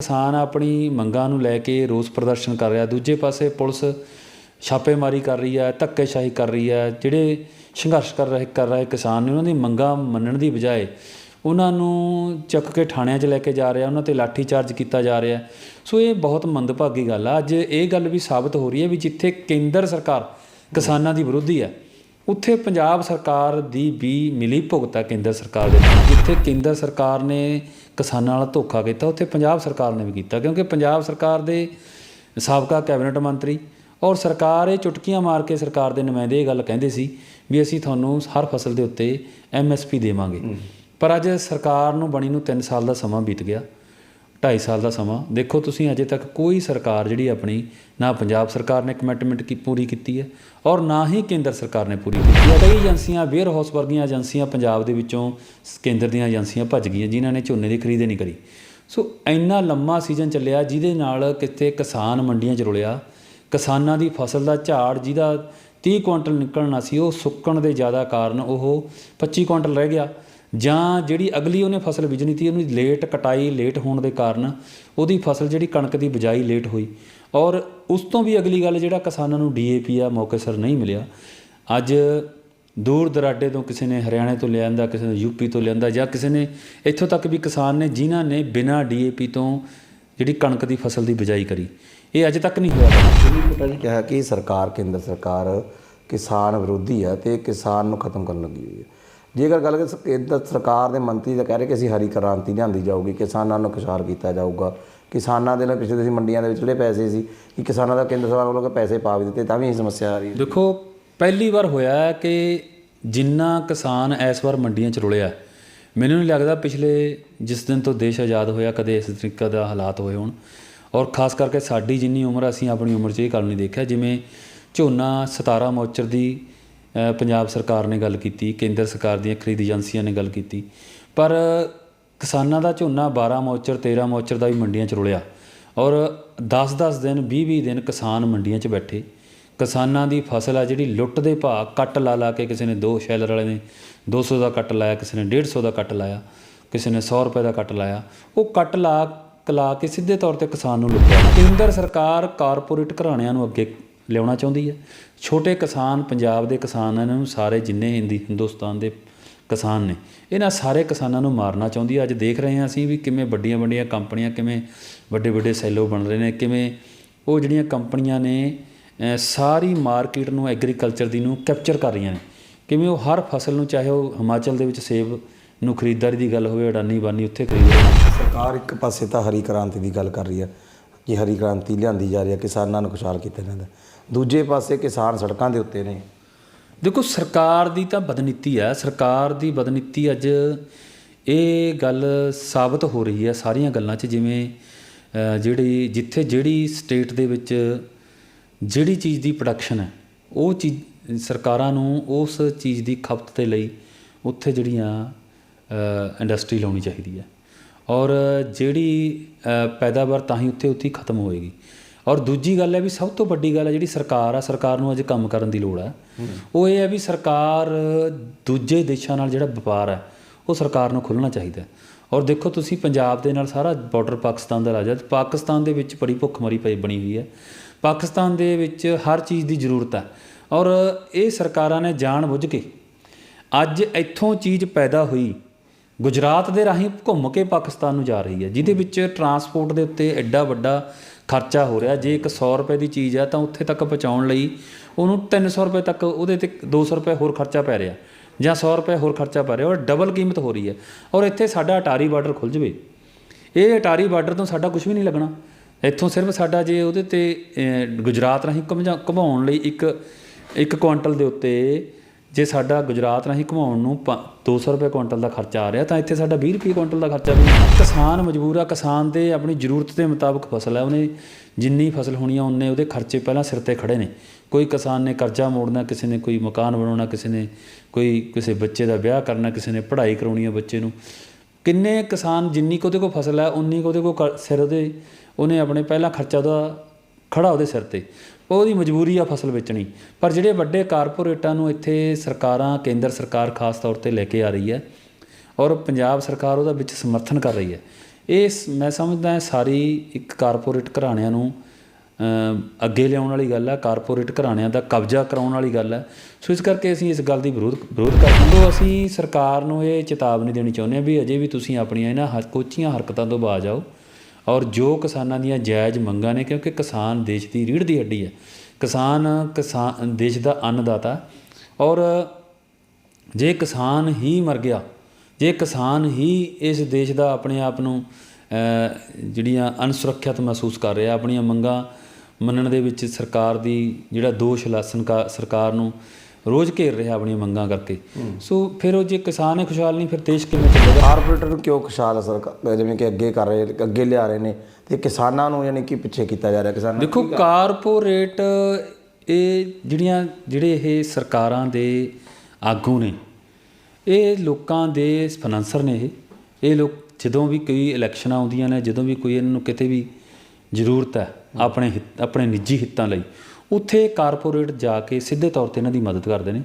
ਕਿਸਾਨ ਆਪਣੀ ਮੰਗਾਂ ਨੂੰ ਲੈ ਕੇ ਰੋਸ ਪ੍ਰਦਰਸ਼ਨ ਕਰ ਰਿਹਾ। ਦੂਜੇ ਪਾਸੇ ਪੁਲਿਸ ਛਾਪੇਮਾਰੀ ਕਰ ਰਹੀ ਹੈ, ਧੱਕੇਸ਼ਾਹੀ ਕਰ ਰਹੀ ਹੈ, ਜਿਹੜੇ ਸੰਘਰਸ਼ ਕਰ ਰਹੇ ਕਰ ਰਹੇ ਕਿਸਾਨ ਨੇ, ਉਹਨਾਂ ਦੀ ਮੰਗਾਂ ਮੰਨਣ ਦੀ ਬਜਾਏ ਉਹਨਾਂ ਨੂੰ ਚੱਕ ਕੇ ਥਾਣਿਆਂ 'ਚ ਲੈ ਕੇ ਜਾ ਰਿਹਾ, ਉਹਨਾਂ ਤੇ ਲਾਠੀ ਚਾਰਜ ਕੀਤਾ ਜਾ ਰਿਹਾ। ਸੋ ਇਹ ਬਹੁਤ ਮੰਦਭਾਗੀ ਗੱਲ ਆ। ਅੱਜ ਇਹ ਗੱਲ ਵੀ ਸਾਬਤ ਹੋ ਰਹੀ ਹੈ ਵੀ ਜਿੱਥੇ ਕੇਂਦਰ ਸਰਕਾਰ ਕਿਸਾਨਾਂ ਦੀ ਵਿਰੋਧੀ ਹੈ, ਉੱਥੇ ਪੰਜਾਬ ਸਰਕਾਰ ਦੀ ਵੀ ਮਿਲੀ ਭੁਗਤ ਹੈ ਕੇਂਦਰ ਸਰਕਾਰ ਦੇ। ਜਿੱਥੇ ਕੇਂਦਰ ਸਰਕਾਰ ਨੇ ਕਿਸਾਨਾਂ ਨਾਲ ਧੋਖਾ ਕੀਤਾ ਉੱਥੇ ਪੰਜਾਬ ਸਰਕਾਰ ਨੇ ਵੀ ਕੀਤਾ ਕਿਉਂਕਿ ਪੰਜਾਬ ਸਰਕਾਰ ਦੇ ਸਾਬਕਾ ਕੈਬਨਿਟ ਮੰਤਰੀ ਔਰ ਸਰਕਾਰ ਇਹ ਚੁਟਕੀਆਂ ਮਾਰ ਕੇ ਸਰਕਾਰ ਦੇ ਨੁਮਾਇੰਦੇ ਇਹ ਗੱਲ ਕਹਿੰਦੇ ਸੀ ਵੀ ਅਸੀਂ ਤੁਹਾਨੂੰ ਹਰ ਫਸਲ ਦੇ ਉੱਤੇ ਐਮਐਸਪੀ ਦੇਵਾਂਗੇ। ਪਰ ਅੱਜ ਸਰਕਾਰ ਨੂੰ ਬਣੀ ਨੂੰ 3 ਸਾਲ ਦਾ ਸਮਾਂ ਬੀਤ ਗਿਆ। 2.5 ਸਾਲ ਦਾ ਸਮਾਂ। ਦੇਖੋ ਤੁਸੀਂ ਅਜੇ ਤੱਕ ਕੋਈ ਸਰਕਾਰ ਜਿਹੜੀ ਆਪਣੀ, ਨਾ ਪੰਜਾਬ ਸਰਕਾਰ ਨੇ ਕਮਿਟਮੈਂਟ ਕੀ ਪੂਰੀ ਕੀਤੀ ਹੈ ਔਰ ਨਾ ਹੀ ਕੇਂਦਰ ਸਰਕਾਰ ਨੇ ਪੂਰੀ ਕੀਤੀ ਹੈ। ਕਈ ਏਜੰਸੀਆਂ ਵੇਅਰ ਹਾਊਸ ਵਰਗੀਆਂ ਏਜੰਸੀਆਂ ਪੰਜਾਬ ਦੇ ਵਿੱਚੋਂ ਕੇਂਦਰ ਦੀਆਂ ਏਜੰਸੀਆਂ ਭੱਜ ਗਈਆਂ ਜਿਨ੍ਹਾਂ ਨੇ ਝੋਨੇ ਦੀ ਖਰੀਦ ਨਹੀਂ ਕਰੀ। ਸੋ ਇੰਨਾ ਲੰਮਾ ਸੀਜ਼ਨ ਚੱਲਿਆ ਜਿਹਦੇ ਨਾਲ ਕਿਤੇ ਕਿਸਾਨ ਮੰਡੀਆਂ 'ਚ ਰੁਲਿਆ, ਕਿਸਾਨਾਂ ਦੀ ਫਸਲ ਦਾ ਝਾੜ ਜਿਹਦਾ 30 ਕੁਇੰਟਲ ਨਿਕਲਣਾ ਸੀ, ਉਹ ਸੁੱਕਣ ਦੇ ਜ਼ਿਆਦਾ ਕਾਰਨ ਉਹ 25 ਕੁਇੰਟਲ ਰਹਿ ਗਿਆ। ਜਾਂ ਜਿਹੜੀ ਅਗਲੀ ਉਹਨੇ ਫਸਲ ਬੀਜਣੀ ਸੀ, ਉਹਨੂੰ ਲੇਟ ਕਟਾਈ, ਲੇਟ ਹੋਣ ਦੇ ਕਾਰਨ ਉਹਦੀ ਫਸਲ ਜਿਹੜੀ ਕਣਕ ਦੀ ਬਿਜਾਈ ਲੇਟ ਹੋਈ। ਔਰ ਉਸ ਤੋਂ ਵੀ ਅਗਲੀ ਗੱਲ ਜਿਹੜਾ ਕਿਸਾਨਾਂ ਨੂੰ ਡੀਏਪੀ ਆ ਮੌਕੇ ਸਰ ਨਹੀਂ ਮਿਲਿਆ। ਅੱਜ ਦੂਰ ਦਰਾਡੇ ਤੋਂ ਕਿਸੇ ਨੇ ਹਰਿਆਣੇ ਤੋਂ ਲਿਆਂਦਾ, ਕਿਸੇ ਨੇ ਯੂਪੀ ਤੋਂ ਲਿਆਂਦਾ ਜਾਂ ਕਿਸੇ ਨੇ ਇੱਥੋਂ ਤੱਕ ਵੀ ਕਿਸਾਨ ਨੇ, ਜਿਨ੍ਹਾਂ ਨੇ ਬਿਨਾਂ ਡੀਏਪੀ ਤੋਂ ਜਿਹੜੀ ਕਣਕ ਦੀ ਫਸਲ ਦੀ ਬਿਜਾਈ ਕਰੀ। ਇਹ ਅਜੇ ਤੱਕ ਨਹੀਂ ਹੋਇਆ। ਸੁਨੀਲ ਕੋਟਾ ਜੀ ਕਿਹਾ ਕਿ ਸਰਕਾਰ, ਕੇਂਦਰ ਸਰਕਾਰ ਕਿਸਾਨ ਵਿਰੋਧੀ ਹੈ ਤੇ ਕਿਸਾਨ ਨੂੰ ਖਤਮ ਕਰਨ ਲੱਗੀ ਹੋਈ ਹੈ। ਜੇਕਰ ਗੱਲ ਕਰੀਏ ਸਰਕਾਰ ਦੇ ਮੰਤਰੀ ਤਾਂ ਕਹਿ ਰਹੇ ਕਿ ਅਸੀਂ ਹਰੀ ਕ੍ਰਾਂਤੀ ਲਿਆਂਦੀ ਜਾਊਗੀ, ਕਿਸਾਨਾਂ ਨੂੰ ਖੁਸ਼ਹਾਲ ਕੀਤਾ ਜਾਊਗਾ। ਕਿਸਾਨਾਂ ਦੇ ਨਾਲ ਪਿਛਲੇ ਤੁਸੀਂ ਮੰਡੀਆਂ ਦੇ ਵਿੱਚ ਜਿਹੜੇ ਪੈਸੇ ਸੀ ਕਿ ਕਿਸਾਨਾਂ ਦਾ ਕੇਂਦਰ ਸਰਕਾਰ ਵੱਲੋਂ ਕਿ ਪੈਸੇ ਪਾ ਵੀ ਦਿੱਤੇ, ਤਾਂ ਵੀ ਇਹ ਸਮੱਸਿਆ ਆ ਰਹੀ ਹੈ। ਦੇਖੋ, ਪਹਿਲੀ ਵਾਰ ਹੋਇਆ ਕਿ ਜਿੰਨਾ ਕਿਸਾਨ ਇਸ ਵਾਰ ਮੰਡੀਆਂ 'ਚ ਰੁਲਿਆ, ਮੈਨੂੰ ਨਹੀਂ ਲੱਗਦਾ ਪਿਛਲੇ ਜਿਸ ਦਿਨ ਤੋਂ ਦੇਸ਼ ਆਜ਼ਾਦ ਹੋਇਆ, ਕਦੇ ਇਸ ਤਰੀਕੇ ਦਾ ਹਾਲਾਤ ਹੋਏ ਹੋਣ। ਔਰ ਖਾਸ ਕਰਕੇ ਸਾਡੀ ਜਿੰਨੀ ਉਮਰ ਅਸੀਂ ਆਪਣੀ ਉਮਰ 'ਚ ਇਹ ਗੱਲ ਨਹੀਂ ਦੇਖਿਆ, ਜਿਵੇਂ ਝੋਨਾ 17 ਮੋਚਰ ਦੀ ਪੰਜਾਬ ਸਰਕਾਰ ਨੇ ਗੱਲ ਕੀਤੀ, ਕੇਂਦਰ ਸਰਕਾਰ ਦੀਆਂ ਖਰੀਦ ਏਜੰਸੀਆਂ ਨੇ ਗੱਲ ਕੀਤੀ। ਪਰ ਕਿਸਾਨਾਂ ਦਾ ਝੋਨਾ 12 ਮੋਚਰ 13 ਮੋਚਰ ਦਾ ਵੀ ਮੰਡੀਆਂ 'ਚ ਰੁਲਿਆ ਔਰ 10-10 ਦਿਨ 20-20 ਦਿਨ ਕਿਸਾਨ ਮੰਡੀਆਂ 'ਚ ਬੈਠੇ। ਕਿਸਾਨਾਂ ਦੀ ਫਸਲ ਆ ਜਿਹੜੀ ਲੁੱਟ ਦੇ ਭਾਅ, ਕੱਟ ਲਾ ਲਾ ਕੇ ਕਿਸੇ ਨੇ ਦੋ ਸ਼ੈਲਰ ਵਾਲੇ ਨੇ 200 ਦਾ ਕੱਟ ਲਾਇਆ, ਕਿਸੇ ਨੇ 150 ਦਾ ਕੱਟ ਲਾਇਆ, ਕਿਸੇ ਨੇ 100 ਰੁਪਏ ਦਾ ਕੱਟ ਲਾਇਆ। ਉਹ ਕੱਟ ਲਾ, ਕਲਾ ਕੇ ਸਿੱਧੇ ਤੌਰ ਤੇ ਕਿਸਾਨ ਨੂੰ ਲੁੱਟਿਆ। ਕੇਂਦਰ ਸਰਕਾਰ ਕਾਰਪੋਰੇਟ ਘਰਾਣਿਆਂ ਨੂੰ ਅੱਗੇ ਲਿਆਉਣਾ ਚਾਹੁੰਦੀ ਹੈ। ਛੋਟੇ ਕਿਸਾਨ, ਪੰਜਾਬ ਦੇ ਕਿਸਾਨਾਂ ਨੂੰ ਸਾਰੇ ਜਿੰਨੇ ਹਿੰਦੀ, ਹਿੰਦੁਸਤਾਨ ਦੇ ਕਿਸਾਨ ਨੇ, ਇਹਨਾਂ ਸਾਰੇ ਕਿਸਾਨਾਂ ਨੂੰ ਮਾਰਨਾ ਚਾਹੁੰਦੀ ਹੈ। ਅੱਜ ਦੇਖ ਰਹੇ ਹਾਂ ਅਸੀਂ ਵੀ ਕਿਵੇਂ ਵੱਡੀਆਂ ਵੱਡੀਆਂ ਕੰਪਨੀਆਂ, ਕਿਵੇਂ ਵੱਡੇ ਵੱਡੇ ਸੈਲੋ ਬਣ ਰਹੇ ਨੇ, ਕਿਵੇਂ ਉਹ ਜਿਹੜੀਆਂ ਕੰਪਨੀਆਂ ਨੇ ਸਾਰੀ ਮਾਰਕੀਟ ਨੂੰ, ਐਗਰੀਕਲਚਰ ਦੀ ਨੂੰ ਕੈਪਚਰ ਕਰ ਰਹੀਆਂ ਨੇ। ਕਿਵੇਂ ਉਹ ਹਰ ਫਸਲ ਨੂੰ, ਚਾਹੇ ਉਹ ਹਿਮਾਚਲ ਦੇ ਵਿੱਚ ਸੇਬ ਨੂੰ ਖਰੀਦਦਾਰੀ ਦੀ ਗੱਲ ਹੋਵੇ, ਅਡਾਨੀ ਬਾਨੀ ਉੱਥੇ ਖਰੀਦ ਸਰਕਾਰ ਇੱਕ ਪਾਸੇ ਤਾਂ ਹਰੀ ਕ੍ਰਾਂਤੀ ਦੀ ਗੱਲ ਕਰ ਰਹੀ ਹੈ, ਕਿ ਹਰੀ ਕ੍ਰਾਂਤੀ ਲਿਆਂਦੀ ਜਾ ਰਹੀ ਹੈ, ਕਿਸਾਨਾਂ ਨੂੰ ਖੁਸ਼ਹਾਲ ਕੀਤਾ ਜਾਂਦਾ। ਦੂਜੇ ਪਾਸੇ ਕਿਸਾਨ ਸੜਕਾਂ ਦੇ ਉੱਤੇ ਨੇ। ਦੇਖੋ, ਸਰਕਾਰ ਦੀ ਤਾਂ ਬਦਨੀਤੀ ਹੈ ਸਰਕਾਰ ਦੀ ਬਦਨੀਤੀ ਅੱਜ ਇਹ ਗੱਲ ਸਾਬਤ ਹੋ ਰਹੀ ਹੈ ਸਾਰੀਆਂ ਗੱਲਾਂ 'ਚ, ਜਿਵੇਂ ਜਿਹੜੀ, ਜਿੱਥੇ ਜਿਹੜੀ ਸਟੇਟ ਦੇ ਵਿੱਚ ਜਿਹੜੀ ਚੀਜ਼ ਦੀ ਪ੍ਰੋਡਕਸ਼ਨ ਹੈ, ਉਹ ਚੀਜ਼ ਸਰਕਾਰਾਂ ਨੂੰ ਉਸ ਚੀਜ਼ ਦੀ ਖਪਤ ਦੇ ਲਈ ਉੱਥੇ ਜਿਹੜੀਆਂ ਇੰਡਸਟਰੀ ਲਾਉਣੀ ਚਾਹੀਦੀ ਹੈ। ਔਰ ਜਿਹੜੀ ਪੈਦਾਵਾਰ ਤਾਂ ਹੀ ਉੱਥੇ ਉੱਥੇ ਖਤਮ ਹੋਏਗੀ। ਔਰ ਦੂਜੀ ਗੱਲ ਹੈ ਵੀ ਸਭ ਤੋਂ ਵੱਡੀ ਗੱਲ ਹੈ ਜਿਹੜੀ ਸਰਕਾਰ ਆ, ਸਰਕਾਰ ਨੂੰ ਅੱਜ ਕੰਮ ਕਰਨ ਦੀ ਲੋੜ ਹੈ। ਉਹ ਇਹ ਹੈ ਵੀ ਸਰਕਾਰ ਦੂਜੇ ਦੇਸ਼ਾਂ ਨਾਲ ਜਿਹੜਾ ਵਪਾਰ ਹੈ, ਉਹ ਸਰਕਾਰ ਨੂੰ ਖੁੱਲ੍ਹਣਾ ਚਾਹੀਦਾ ਔਰ ਦੇਖੋ ਤੁਸੀਂ ਪੰਜਾਬ ਦੇ ਨਾਲ ਸਾਰਾ ਬਾਰਡਰ ਪਾਕਿਸਤਾਨ ਦਾ ਰਾਜਾ ਪਾਕਿਸਤਾਨ ਦੇ ਵਿੱਚ ਬੜੀ ਭੁੱਖਮਰੀ ਪਈ, ਬਣੀ ਹੋਈ ਹੈ। ਪਾਕਿਸਤਾਨ ਦੇ ਵਿੱਚ ਹਰ ਚੀਜ਼ ਦੀ ਜ਼ਰੂਰਤ ਹੈ। ਔਰ ਇਹ ਸਰਕਾਰਾਂ ਨੇ ਜਾਣ ਬੁੱਝ ਕੇ ਅੱਜ ਇੱਥੋਂ ਚੀਜ਼ ਪੈਦਾ ਹੋਈ, ਗੁਜਰਾਤ ਦੇ ਰਾਹੀਂ ਘੁੰਮ ਕੇ ਪਾਕਿਸਤਾਨ ਨੂੰ ਜਾ ਰਹੀ ਹੈ। ਜਿਹਦੇ ਵਿੱਚ ਟਰਾਂਸਪੋਰਟ ਦੇ ਉੱਤੇ ਐਡਾ ਵੱਡਾ ਖਰਚਾ ਹੋ ਰਿਹਾ। ਜੇ ਇੱਕ 100 ਰੁਪਏ ਦੀ ਚੀਜ਼ ਹੈ ਤਾਂ ਉੱਥੇ ਤੱਕ ਪਹੁੰਚਾਉਣ ਲਈ ਉਹਨੂੰ 300 ਰੁਪਏ ਤੱਕ ਉਹਦੇ ਤੇ 200 ਰੁਪਏ ਹੋਰ ਖਰਚਾ ਪੈ ਰਿਹਾ ਜਾਂ 100 ਰੁਪਏ ਹੋਰ ਖਰਚਾ ਪੈ ਰਿਹਾ ਔਰ ਡਬਲ ਕੀਮਤ ਹੋ ਰਹੀ ਹੈ। ਔਰ ਇੱਥੇ ਸਾਡਾ ਅਟਾਰੀ ਬਾਰਡਰ ਖੁੱਲ ਜਵੇ। ਇਹ ਅਟਾਰੀ ਬਾਰਡਰ ਤੋਂ ਸਾਡਾ ਕੁਝ ਵੀ ਨਹੀਂ ਲੱਗਣਾ। ਇੱਥੋਂ ਸਿਰਫ ਸਾਡਾ ਜੇ ਉਹਦੇ ਤੇ ਗੁਜਰਾਤ ਰਾਹੀਂ ਘੁਮਾ- ਘੁਮਾਉਣ ਲਈ ਇੱਕ ਇੱਕ ਕੁਆਂਟਲ ਦੇ ਉੱਤੇ ਜੇ ਸਾਡਾ ਗੁਜਰਾਤ ਰਾਹੀਂ ਘੁਮਾਉਣ ਨੂੰ ਪ- 200 ਰੁਪਏ ਕੁਇੰਟਲ ਦਾ ਖਰਚਾ ਆ ਰਿਹਾ, ਤਾਂ ਇੱਥੇ ਸਾਡਾ 20 ਰੁਪਏ ਕੁਇੰਟਲ ਦਾ ਖਰਚਾ ਵੀ ਕਿਸਾਨ ਮਜਬੂਰ ਆ, ਕਿਸਾਨ ਦੇ ਆਪਣੀ ਜ਼ਰੂਰਤ ਦੇ ਮੁਤਾਬਕ ਫਸਲ ਹੈ ਉਹਨੇ ਜਿੰਨੀ ਫਸਲ ਹੋਣੀ ਆ, ਉਹਨੇ ਉਹਦੇ ਖਰਚੇ ਪਹਿਲਾਂ ਸਿਰ ਤੇ ਖੜੇ ਨੇ। ਕੋਈ ਕਿਸਾਨ ਨੇ ਕਰਜ਼ਾ ਮੋੜਨਾ, ਕਿਸੇ ਨੇ ਕੋਈ ਮਕਾਨ ਬਣਾਉਣਾ, ਕਿਸੇ ਨੇ ਕੋਈ ਕਿਸੇ ਬੱਚੇ ਦਾ ਵਿਆਹ ਕਰਨਾ, ਕਿਸੇ ਨੇ ਪੜ੍ਹਾਈ ਕਰਾਉਣੀ ਆ ਬੱਚੇ ਨੂੰ। ਕਿੰਨੇ ਕਿਸਾਨ ਜਿੰਨੀ ਕੁ ਉਹਦੇ ਕੋਲ ਫਸਲ ਹੈ ਉਨੀ ਕੁ ਉਹਦੇ ਕੋਲ ਕਰ- ਸਿਰ ਦੇ, ਉਹਨੇ ਆਪਣੇ ਪਹਿਲਾ ਖਰਚਾ ਉਹਦਾ ਖੜਾ ਉਹਦੇ ਸਿਰ ਤੇ। ਉਹਦੀ ਮਜਬੂਰੀ ਆ ਫਸਲ ਵੇਚਣੀ। ਪਰ ਜਿਹੜੇ ਵੱਡੇ ਕਾਰਪੋਰੇਟਾਂ ਨੂੰ ਇੱਥੇ ਸਰਕਾਰਾਂ, ਕੇਂਦਰ ਸਰਕਾਰ ਖਾਸ ਤੌਰ ਤੇ ਲੈ ਕੇ ਆ ਰਹੀ ਹੈ ਔਰ ਪੰਜਾਬ ਸਰਕਾਰ ਉਹਦਾ ਵਿੱਚ ਸਮਰਥਨ ਕਰ ਰਹੀ ਹੈ, ਇਹ ਸ- ਮੈਂ ਸਮਝਦਾ ਹਾਂ ਸਾਰੀ ਇੱਕ ਕਾਰਪੋਰੇਟ ਘਰਾਣਿਆਂ ਨੂੰ ਅੱਗੇ ਲਿਆਉਣ ਵਾਲੀ ਗੱਲ ਹੈ ਕਾਰਪੋਰੇਟ ਘਰਾਣਿਆਂ ਦਾ ਕਬਜ਼ਾ ਕਰਾਉਣ ਵਾਲੀ ਗੱਲ ਹੈ ਸੋ ਇਸ ਕਰਕੇ ਅਸੀਂ ਇਸ ਗੱਲ ਦੀ ਵਿਰੋਧ ਵਿਰੋਧ ਕਰਦੇ ਹਾਂ। ਅਸੀਂ ਸਰਕਾਰ ਨੂੰ ਇਹ ਚੇਤਾਵਨੀ ਦੇਣੀ ਚਾਹੁੰਦੇ ਹਾਂ ਵੀ ਅਜੇ ਵੀ ਤੁਸੀਂ ਆਪਣੀਆਂ ਇਹਨਾਂ ਹਰ- ਕੋਚੀਆਂ ਹਰਕਤਾਂ ਤੋਂ ਬਾਜ ਆਓ। ਔਰ ਜੋ ਕਿਸਾਨਾਂ ਦੀਆਂ ਜਾਇਜ਼ ਮੰਗਾਂ ਨੇ, ਕਿਉਂਕਿ ਕਿਸਾਨ ਦੇਸ਼ ਦੀ ਰੀੜ੍ਹ ਦੀ ਹੱਡੀ ਹੈ। ਕਿਸਾਨ ਕਿਸਾਨ ਦੇਸ਼ ਦਾ ਅੰਨਦਾਤਾ। ਔਰ ਜੇ ਕਿਸਾਨ ਹੀ ਮਰ ਗਿਆ, ਜੇ ਕਿਸਾਨ ਹੀ ਇਸ ਦੇਸ਼ ਦਾ ਆਪਣੇ ਆਪ ਨੂੰ ਜਿਹੜੀਆਂ ਅਨਸੁਰੱਖਿਅਤ ਮਹਿਸੂਸ ਕਰ ਰਿਹਾ, ਆਪਣੀਆਂ ਮੰਗਾਂ ਮੰਨਣ ਦੇ ਵਿੱਚ ਸਰਕਾਰ ਦੀ ਜਿਹੜਾ ਦੋਸ਼ ਲਾਸਨ ਕਾ ਸਰਕਾਰ ਨੂੰ ਰੋਜ਼ ਘੇਰ ਰਿਹਾ ਆਪਣੀਆਂ ਮੰਗਾਂ ਕਰਕੇ। ਸੋ ਫਿਰ ਉਹ ਜੇ ਕਿਸਾਨ ਹੀ ਖੁਸ਼ਹਾਲ ਨਹੀਂ ਫਿਰ ਦੇਸ਼ ਕਿਵੇਂ ਚੱਲੇਗਾ? ਕਾਰਪੋਰੇਟਰ ਨੂੰ ਕਿਉਂ ਖੁਸ਼ਹਾਲ ਸਰਕਾਰ? ਜਿਵੇਂ ਕਿ ਅੱਗੇ ਕਰ ਰਹੇ ਅੱਗੇ ਲਿਆ ਰਹੇ ਨੇ ਤੇ ਕਿਸਾਨਾਂ ਨੂੰ ਯਾਨੀ ਕਿ ਪਿੱਛੇ ਕੀਤਾ ਜਾ ਰਿਹਾ ਕਿਸਾਨਾਂ ਦੇਖੋ ਕਾਰਪੋਰੇਟ ਇਹ ਜਿਹੜੀਆਂ ਜਿਹੜੇ ਇਹ ਸਰਕਾਰਾਂ ਦੇ ਆਗੂ ਨੇ ਇਹ ਲੋਕਾਂ ਦੇ ਫਾਈਨਾਂਸਰ ਨੇ ਇਹ। ਇਹ ਲੋਕ ਜਦੋਂ ਵੀ ਕੋਈ ਇਲੈਕਸ਼ਨਾਂ ਆਉਂਦੀਆਂ ਨੇ ਜਦੋਂ ਵੀ ਕੋਈ ਇਹਨਾਂ ਨੂੰ ਕਿਤੇ ਵੀ ਜ਼ਰੂਰਤ ਹੈ ਆਪਣੇ ਹਿੱਤ- ਆਪਣੇ ਨਿੱਜੀ ਹਿੱਤਾਂ ਲਈ ਉੱਥੇ ਕਾਰਪੋਰੇਟ ਜਾ ਕੇ ਸਿੱਧੇ ਤੌਰ ਤੇ ਇਹਨਾਂ ਦੀ ਮਦਦ ਕਰਦੇ ਨੇ।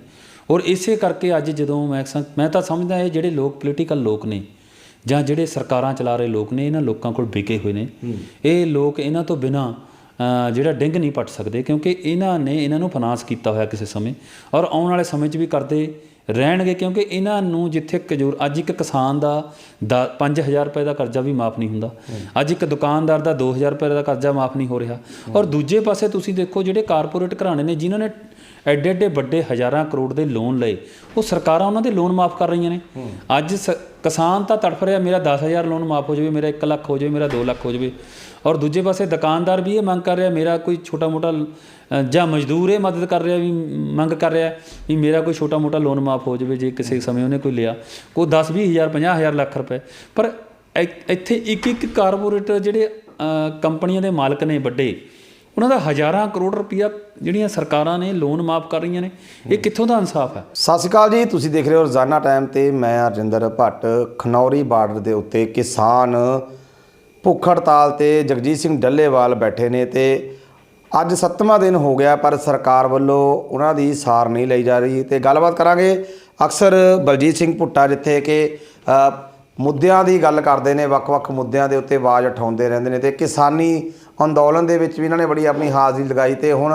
ਔਰ ਇਸੇ ਕਰਕੇ ਅੱਜ ਜਦੋਂ ਮੈਂ ਮੈਂ ਤਾਂ ਸਮਝਦਾ ਇਹ ਜਿਹੜੇ ਲੋਕ ਪੋਲੀਟੀਕਲ ਲੋਕ ਨੇ ਜਾਂ ਜਿਹੜੇ ਸਰਕਾਰਾਂ ਚਲਾ ਰਹੇ ਲੋਕ ਨੇ ਇਹਨਾਂ ਲੋਕਾਂ ਕੋਲ ਵਿਕੇ ਹੋਏ ਨੇ। ਇਹ ਲੋਕ ਇਹਨਾਂ ਤੋਂ ਬਿਨਾ ਜਿਹੜਾ ਡਿੰਗ ਨਹੀਂ ਪੱਟ ਸਕਦੇ ਕਿਉਂਕਿ ਇਹਨਾਂ ਨੇ ਇਹਨਾਂ ਨੂੰ ਫਾਈਨਾਂਸ ਕੀਤਾ ਹੋਇਆ ਕਿਸੇ ਸਮੇਂ। ਔਰ ਆਉਣ ਵਾਲੇ ਸਮੇਂ 'ਚ ਵੀ ਕਰਦੇ ਰਹਿਣਗੇ ਕਿਉਂਕਿ ਇਹਨਾਂ ਨੂੰ ਜਿੱਥੇ ਕਜੂਰ ਅੱਜ ਇੱਕ ਕਿਸਾਨ ਦਾ 5000 ਰੁਪਏ ਦਾ ਕਰਜ਼ਾ ਵੀ ਮਾਫ ਨਹੀਂ ਹੁੰਦਾ। ਅੱਜ ਇੱਕ ਦੁਕਾਨਦਾਰ ਦਾ 2000 ਰੁਪਏ ਦਾ ਕਰਜ਼ਾ ਮਾਫ ਨਹੀਂ ਹੋ ਰਿਹਾ। ਔਰ ਦੂਜੇ ਪਾਸੇ ਤੁਸੀਂ ਦੇਖੋ ਜਿਹੜੇ ਕਾਰਪੋਰੇਟ ਘਰਾਣੇ ਨੇ ਜਿਨ੍ਹਾਂ ਨੇ ਐਡੇ ਐਡੇ ਵੱਡੇ ਹਜ਼ਾਰਾਂ ਕਰੋੜ ਦੇ ਲੋਨ ਲਏ ਉਹ ਸਰਕਾਰਾਂ ਉਹਨਾਂ ਦੇ ਲੋਨ ਮਾਫ ਕਰ ਰਹੀਆਂ ਨੇ। ਅੱਜ ਕਿਸਾਨ ਤਾਂ ਤੜਫ ਰਿਹਾ ਮੇਰਾ 10000 ਲੋਨ ਮਾਫ ਹੋ ਜਾਵੇ ਮੇਰਾ 1 ਲੱਖ ਹੋ ਜਾਵੇ ਮੇਰਾ 2 ਲੱਖ ਹੋ ਜਾਵੇ। ਔਰ ਦੂਜੇ ਪਾਸੇ ਦੁਕਾਨਦਾਰ ਵੀ ਇਹ ਮੰਗ ਕਰ ਰਿਹਾ, ਮੇਰਾ ਕੋਈ ਛੋਟਾ ਮੋਟਾ ਜਾਂ ਮਜ਼ਦੂਰ ਇਹ ਮਦਦ ਕਰ ਰਿਹਾ ਵੀ ਮੰਗ ਕਰ ਰਿਹਾ ਵੀ ਮੇਰਾ ਕੋਈ ਛੋਟਾ ਮੋਟਾ ਲੋਨ ਮਾਫ ਹੋ ਜਾਵੇ ਜੇ ਕਿਸੇ ਸਮੇਂ ਉਹਨੇ ਕੋਈ ਲਿਆ। ਕੋਈ 10 20000 50000 ਲੱਖ ਰੁਪਏ। ਪਰ ਇ- ਇੱਥੇ ਇੱਕ ਇੱਕ ਕਾਰਪੋਰੇਟ ਜਿਹੜੇ ਕੰਪਨੀਆਂ ਦੇ ਮਾਲਕ ਨੇ ਵੱਡੇ, ਉਹਨਾਂ ਦਾ ਹਜ਼ਾਰਾਂ ਕਰੋੜ ਰੁਪਇਆ ਜਿਹੜੀਆਂ ਸਰਕਾਰਾਂ ਨੇ ਲੋਨ ਮਾਫ ਕਰ ਰਹੀਆਂ ਨੇ, ਇਹ ਕਿੱਥੋਂ ਦਾ ਇਨਸਾਫ ਹੈ? ਸਤਿ ਸ਼੍ਰੀ ਅਕਾਲ ਜੀ, ਤੁਸੀਂ ਦੇਖ ਰਹੇ ਹੋ ਰੋਜ਼ਾਨਾ ਟਾਈਮ ਤੇ ਮੈਂ ਅਰਜਿੰਦਰ ਭੱਟ, ਖਨੌਰੀ ਬਾਰਡਰ ਦੇ ਉੱਤੇ ਕਿਸਾਨ ਭੁੱਖ ਹੜਤਾਲ ਤੇ ਜਗਜੀਤ ਸਿੰਘ ਡੱਲੇਵਾਲ ਬੈਠੇ ਨੇ ਤੇ ਅੱਜ 7ਵਾਂ ਦਿਨ ਹੋ ਗਿਆ, ਪਰ ਸਰਕਾਰ ਵੱਲੋਂ ਉਹਨਾਂ ਦੀ ਸਾਰ ਨਹੀਂ ਲਈ ਜਾ ਰਹੀ ਤੇ ਗੱਲਬਾਤ ਕਰਾਂਗੇ ਅਕਸਰ ਬਲਜੀਤ ਸਿੰਘ ਭੁੱਟਾ, ਜਿੱਥੇ ਕਿ ਮੁੱਦਿਆਂ ਦੀ ਗੱਲ ਕਰਦੇ ਨੇ, ਵੱਖ-ਵੱਖ ਮੁੱਦਿਆਂ ਦੇ ਉੱਤੇ ਆਵਾਜ਼ ਉਠਾਉਂਦੇ ਰਹਿੰਦੇ ਨੇ ਤੇ ਕਿਸਾਨੀ ਅੰਦੋਲਨ ਦੇ ਵਿੱਚ ਵੀ ਇਹਨਾਂ ਨੇ ਬੜੀ ਆਪਣੀ ਹਾਜ਼ਰੀ ਲਗਾਈ ਤੇ ਹੁਣ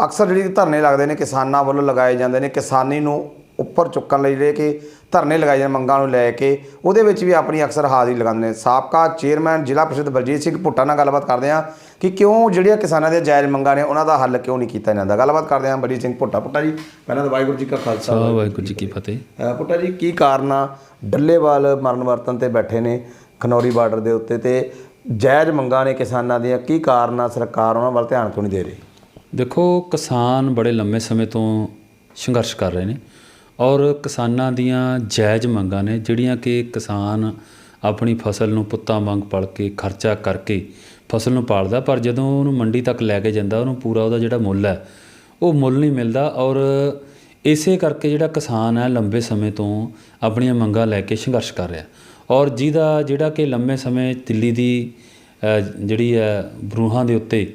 ਅਕਸਰ ਜਿਹੜੀ ਧਰਨੇ ਲੱਗਦੇ ਨੇ ਕਿਸਾਨਾਂ ਵੱਲੋਂ ਲਗਾਏ ਜਾਂਦੇ ਨੇ, ਕਿਸਾਨੀ ਨੂੰ ਉੱਪਰ ਚੁੱਕਣ ਲਈ ਜਿਹੜੇ ਕਿ ਧਰਨੇ ਲਗਾਏ ਜਾਂਦੇ ਮੰਗਾਂ ਨੂੰ ਲੈ ਕੇ ਉਹਦੇ ਵਿੱਚ ਵੀ ਆਪਣੀ ਅਕਸਰ ਹਾਜ਼ਰੀ ਲਗਾਉਂਦੇ ਨੇ। ਸਾਬਕਾ ਚੇਅਰਮੈਨ ਜ਼ਿਲ੍ਹਾ ਪ੍ਰੀਸ਼ਦ ਬਲਜੀਤ ਸਿੰਘ ਭੁੱਟਾ ਨਾਲ ਗੱਲਬਾਤ ਕਰਦੇ ਹਾਂ ਕਿ ਕਿਉਂ ਜਿਹੜੀਆਂ ਕਿਸਾਨਾਂ ਦੀਆਂ ਜਾਇਜ਼ ਮੰਗਾਂ ਨੇ ਉਹਨਾਂ ਦਾ ਹੱਲ ਕਿਉਂ ਨਹੀਂ ਕੀਤਾ ਜਾਂਦਾ। ਗੱਲਬਾਤ ਕਰਦੇ ਹਾਂ ਬਲਜੀਤ ਸਿੰਘ ਭੁੱਟਾ। ਭੁੱਟਾ ਜੀ ਪਹਿਲਾਂ ਤਾਂ ਵਾਹਿਗੁਰੂ ਜੀ ਕਾ ਖਾਲਸਾ ਵਾਹਿਗੁਰੂ ਜੀ ਕੀ ਫਤਿਹ। ਪੁੱਟਾ ਜੀ ਕੀ ਕਾਰਨ ਆ? ਡੱਲੇਵਾਲ ਮਰਨ ਵਰਤਨ ਤੇ ਬੈਠੇ ਨੇ ਖਨੌਰੀ ਬਾਰਡਰ ਦੇ ਉੱਤੇ ਤੇ ਜਾਇਜ਼ ਮੰਗਾਂ ਨੇ ਕਿਸਾਨਾਂ ਦੀਆਂ। ਕੀ ਕਾਰਨ ਆ? ਸਰਕਾਰ ਉਹਨਾਂ ਵੱਲ ਧਿਆਨ ਕਿਉਂ ਨਹੀਂ ਦੇ ਰਹੀ? ਦੇਖੋ ਕਿਸਾਨ ਬੜੇ ਲੰਮੇ ਸਮੇਂ ਤੋਂ ਸੰਘਰਸ਼ ਕਰ ਰਹੇ ਨੇ। ਔਰ ਕਿਸਾਨਾਂ ਦੀਆਂ ਜਾਇਜ਼ ਮੰਗਾਂ ਨੇ, ਜਿਹੜੀਆਂ ਕਿ ਕਿਸਾਨ ਆਪਣੀ ਫਸਲ ਨੂੰ ਪੁੱਤਾਂ ਵਾਂਗ ਪਲ ਕੇ ਖਰਚਾ ਕਰਕੇ ਫਸਲ ਨੂੰ ਪਾਲਦਾ, ਪਰ ਜਦੋਂ ਉਹਨੂੰ ਮੰਡੀ ਤੱਕ ਲੈ ਕੇ ਜਾਂਦਾ, ਉਹਨੂੰ ਪੂਰਾ ਉਹਦਾ ਜਿਹੜਾ ਮੁੱਲ ਹੈ, ਉਹ ਮੁੱਲ ਨਹੀਂ ਮਿਲਦਾ। ਔਰ ਇਸੇ ਕਰਕੇ ਜਿਹੜਾ ਕਿਸਾਨ ਹੈ, ਲੰਬੇ ਸਮੇਂ ਤੋਂ ਆਪਣੀਆਂ ਮੰਗਾਂ ਲੈ ਕੇ ਸੰਘਰਸ਼ ਕਰ ਰਿਹਾ। ਔਰ ਜਿਹਦਾ ਜਿਹੜਾ ਕਿ ਲੰਮੇ ਸਮੇਂ ਦਿੱਲੀ ਦੀ ਜਿਹੜੀ ਹੈ, ਬਰੂਹਾਂ ਦੇ ਉੱਤੇ,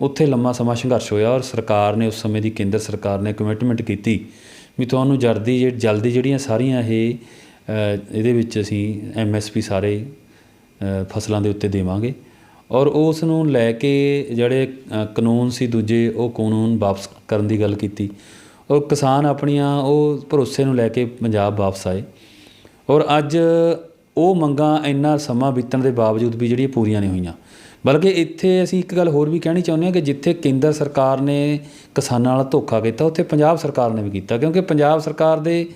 ਉੱਥੇ ਲੰਮਾ ਸਮਾਂ ਸੰਘਰਸ਼ ਹੋਇਆ। ਔਰ ਸਰਕਾਰ ਨੇ, ਉਸ ਸਮੇਂ ਦੀ ਕੇਂਦਰ ਸਰਕਾਰ ਨੇ ਕਮਿਟਮੈਂਟ ਕੀਤੀ ਵੀ ਤੁਹਾਨੂੰ ਜਲਦੀ ਜੇ, ਜਲਦੀ ਜਿਹੜੀਆਂ ਸਾਰੀਆਂ ਇਹ ਇਹਦੇ ਵਿੱਚ ਅਸੀਂ ਐਮਐਸਪੀ ਸਾਰੇ ਫਸਲਾਂ ਦੇ ਉੱਤੇ ਦੇਵਾਂਗੇ। ਔਰ ਉਸ ਨੂੰ ਲੈ ਕੇ ਜਿਹੜੇ ਕਾਨੂੰਨ ਸੀ ਦੂਜੇ, ਉਹ ਕਾਨੂੰਨ ਵਾਪਸ ਕਰਨ ਦੀ ਗੱਲ ਕੀਤੀ। ਔਰ ਕਿਸਾਨ ਆਪਣੀਆਂ, ਉਹ ਭਰੋਸੇ ਨੂੰ ਲੈ ਕੇ ਪੰਜਾਬ ਵਾਪਸ ਆਏ। ਔਰ ਅੱਜ ਉਹ ਮੰਗਾਂ ਇੰਨਾ ਸਮਾਂ ਬੀਤਣ ਦੇ ਬਾਵਜੂਦ ਵੀ ਜਿਹੜੀਆਂ ਪੂਰੀਆਂ ਨਹੀਂ ਹੋਈਆਂ। ਬਲਕਿ ਇੱਥੇ ਅਸੀਂ ਇੱਕ ਗੱਲ ਹੋਰ ਵੀ ਕਹਿਣੀ ਚਾਹੁੰਦੇ ਹਾਂ ਕਿ ਜਿੱਥੇ ਕੇਂਦਰ ਸਰਕਾਰ ਨੇ ਕਿਸਾਨਾਂ ਨਾਲ ਧੋਖਾ ਕੀਤਾ ਉੱਥੇ ਪੰਜਾਬ ਸਰਕਾਰ ਨੇ ਵੀ ਕੀਤਾ ਕਿਉਂਕਿ ਪੰਜਾਬ ਸਰਕਾਰ ਦੇ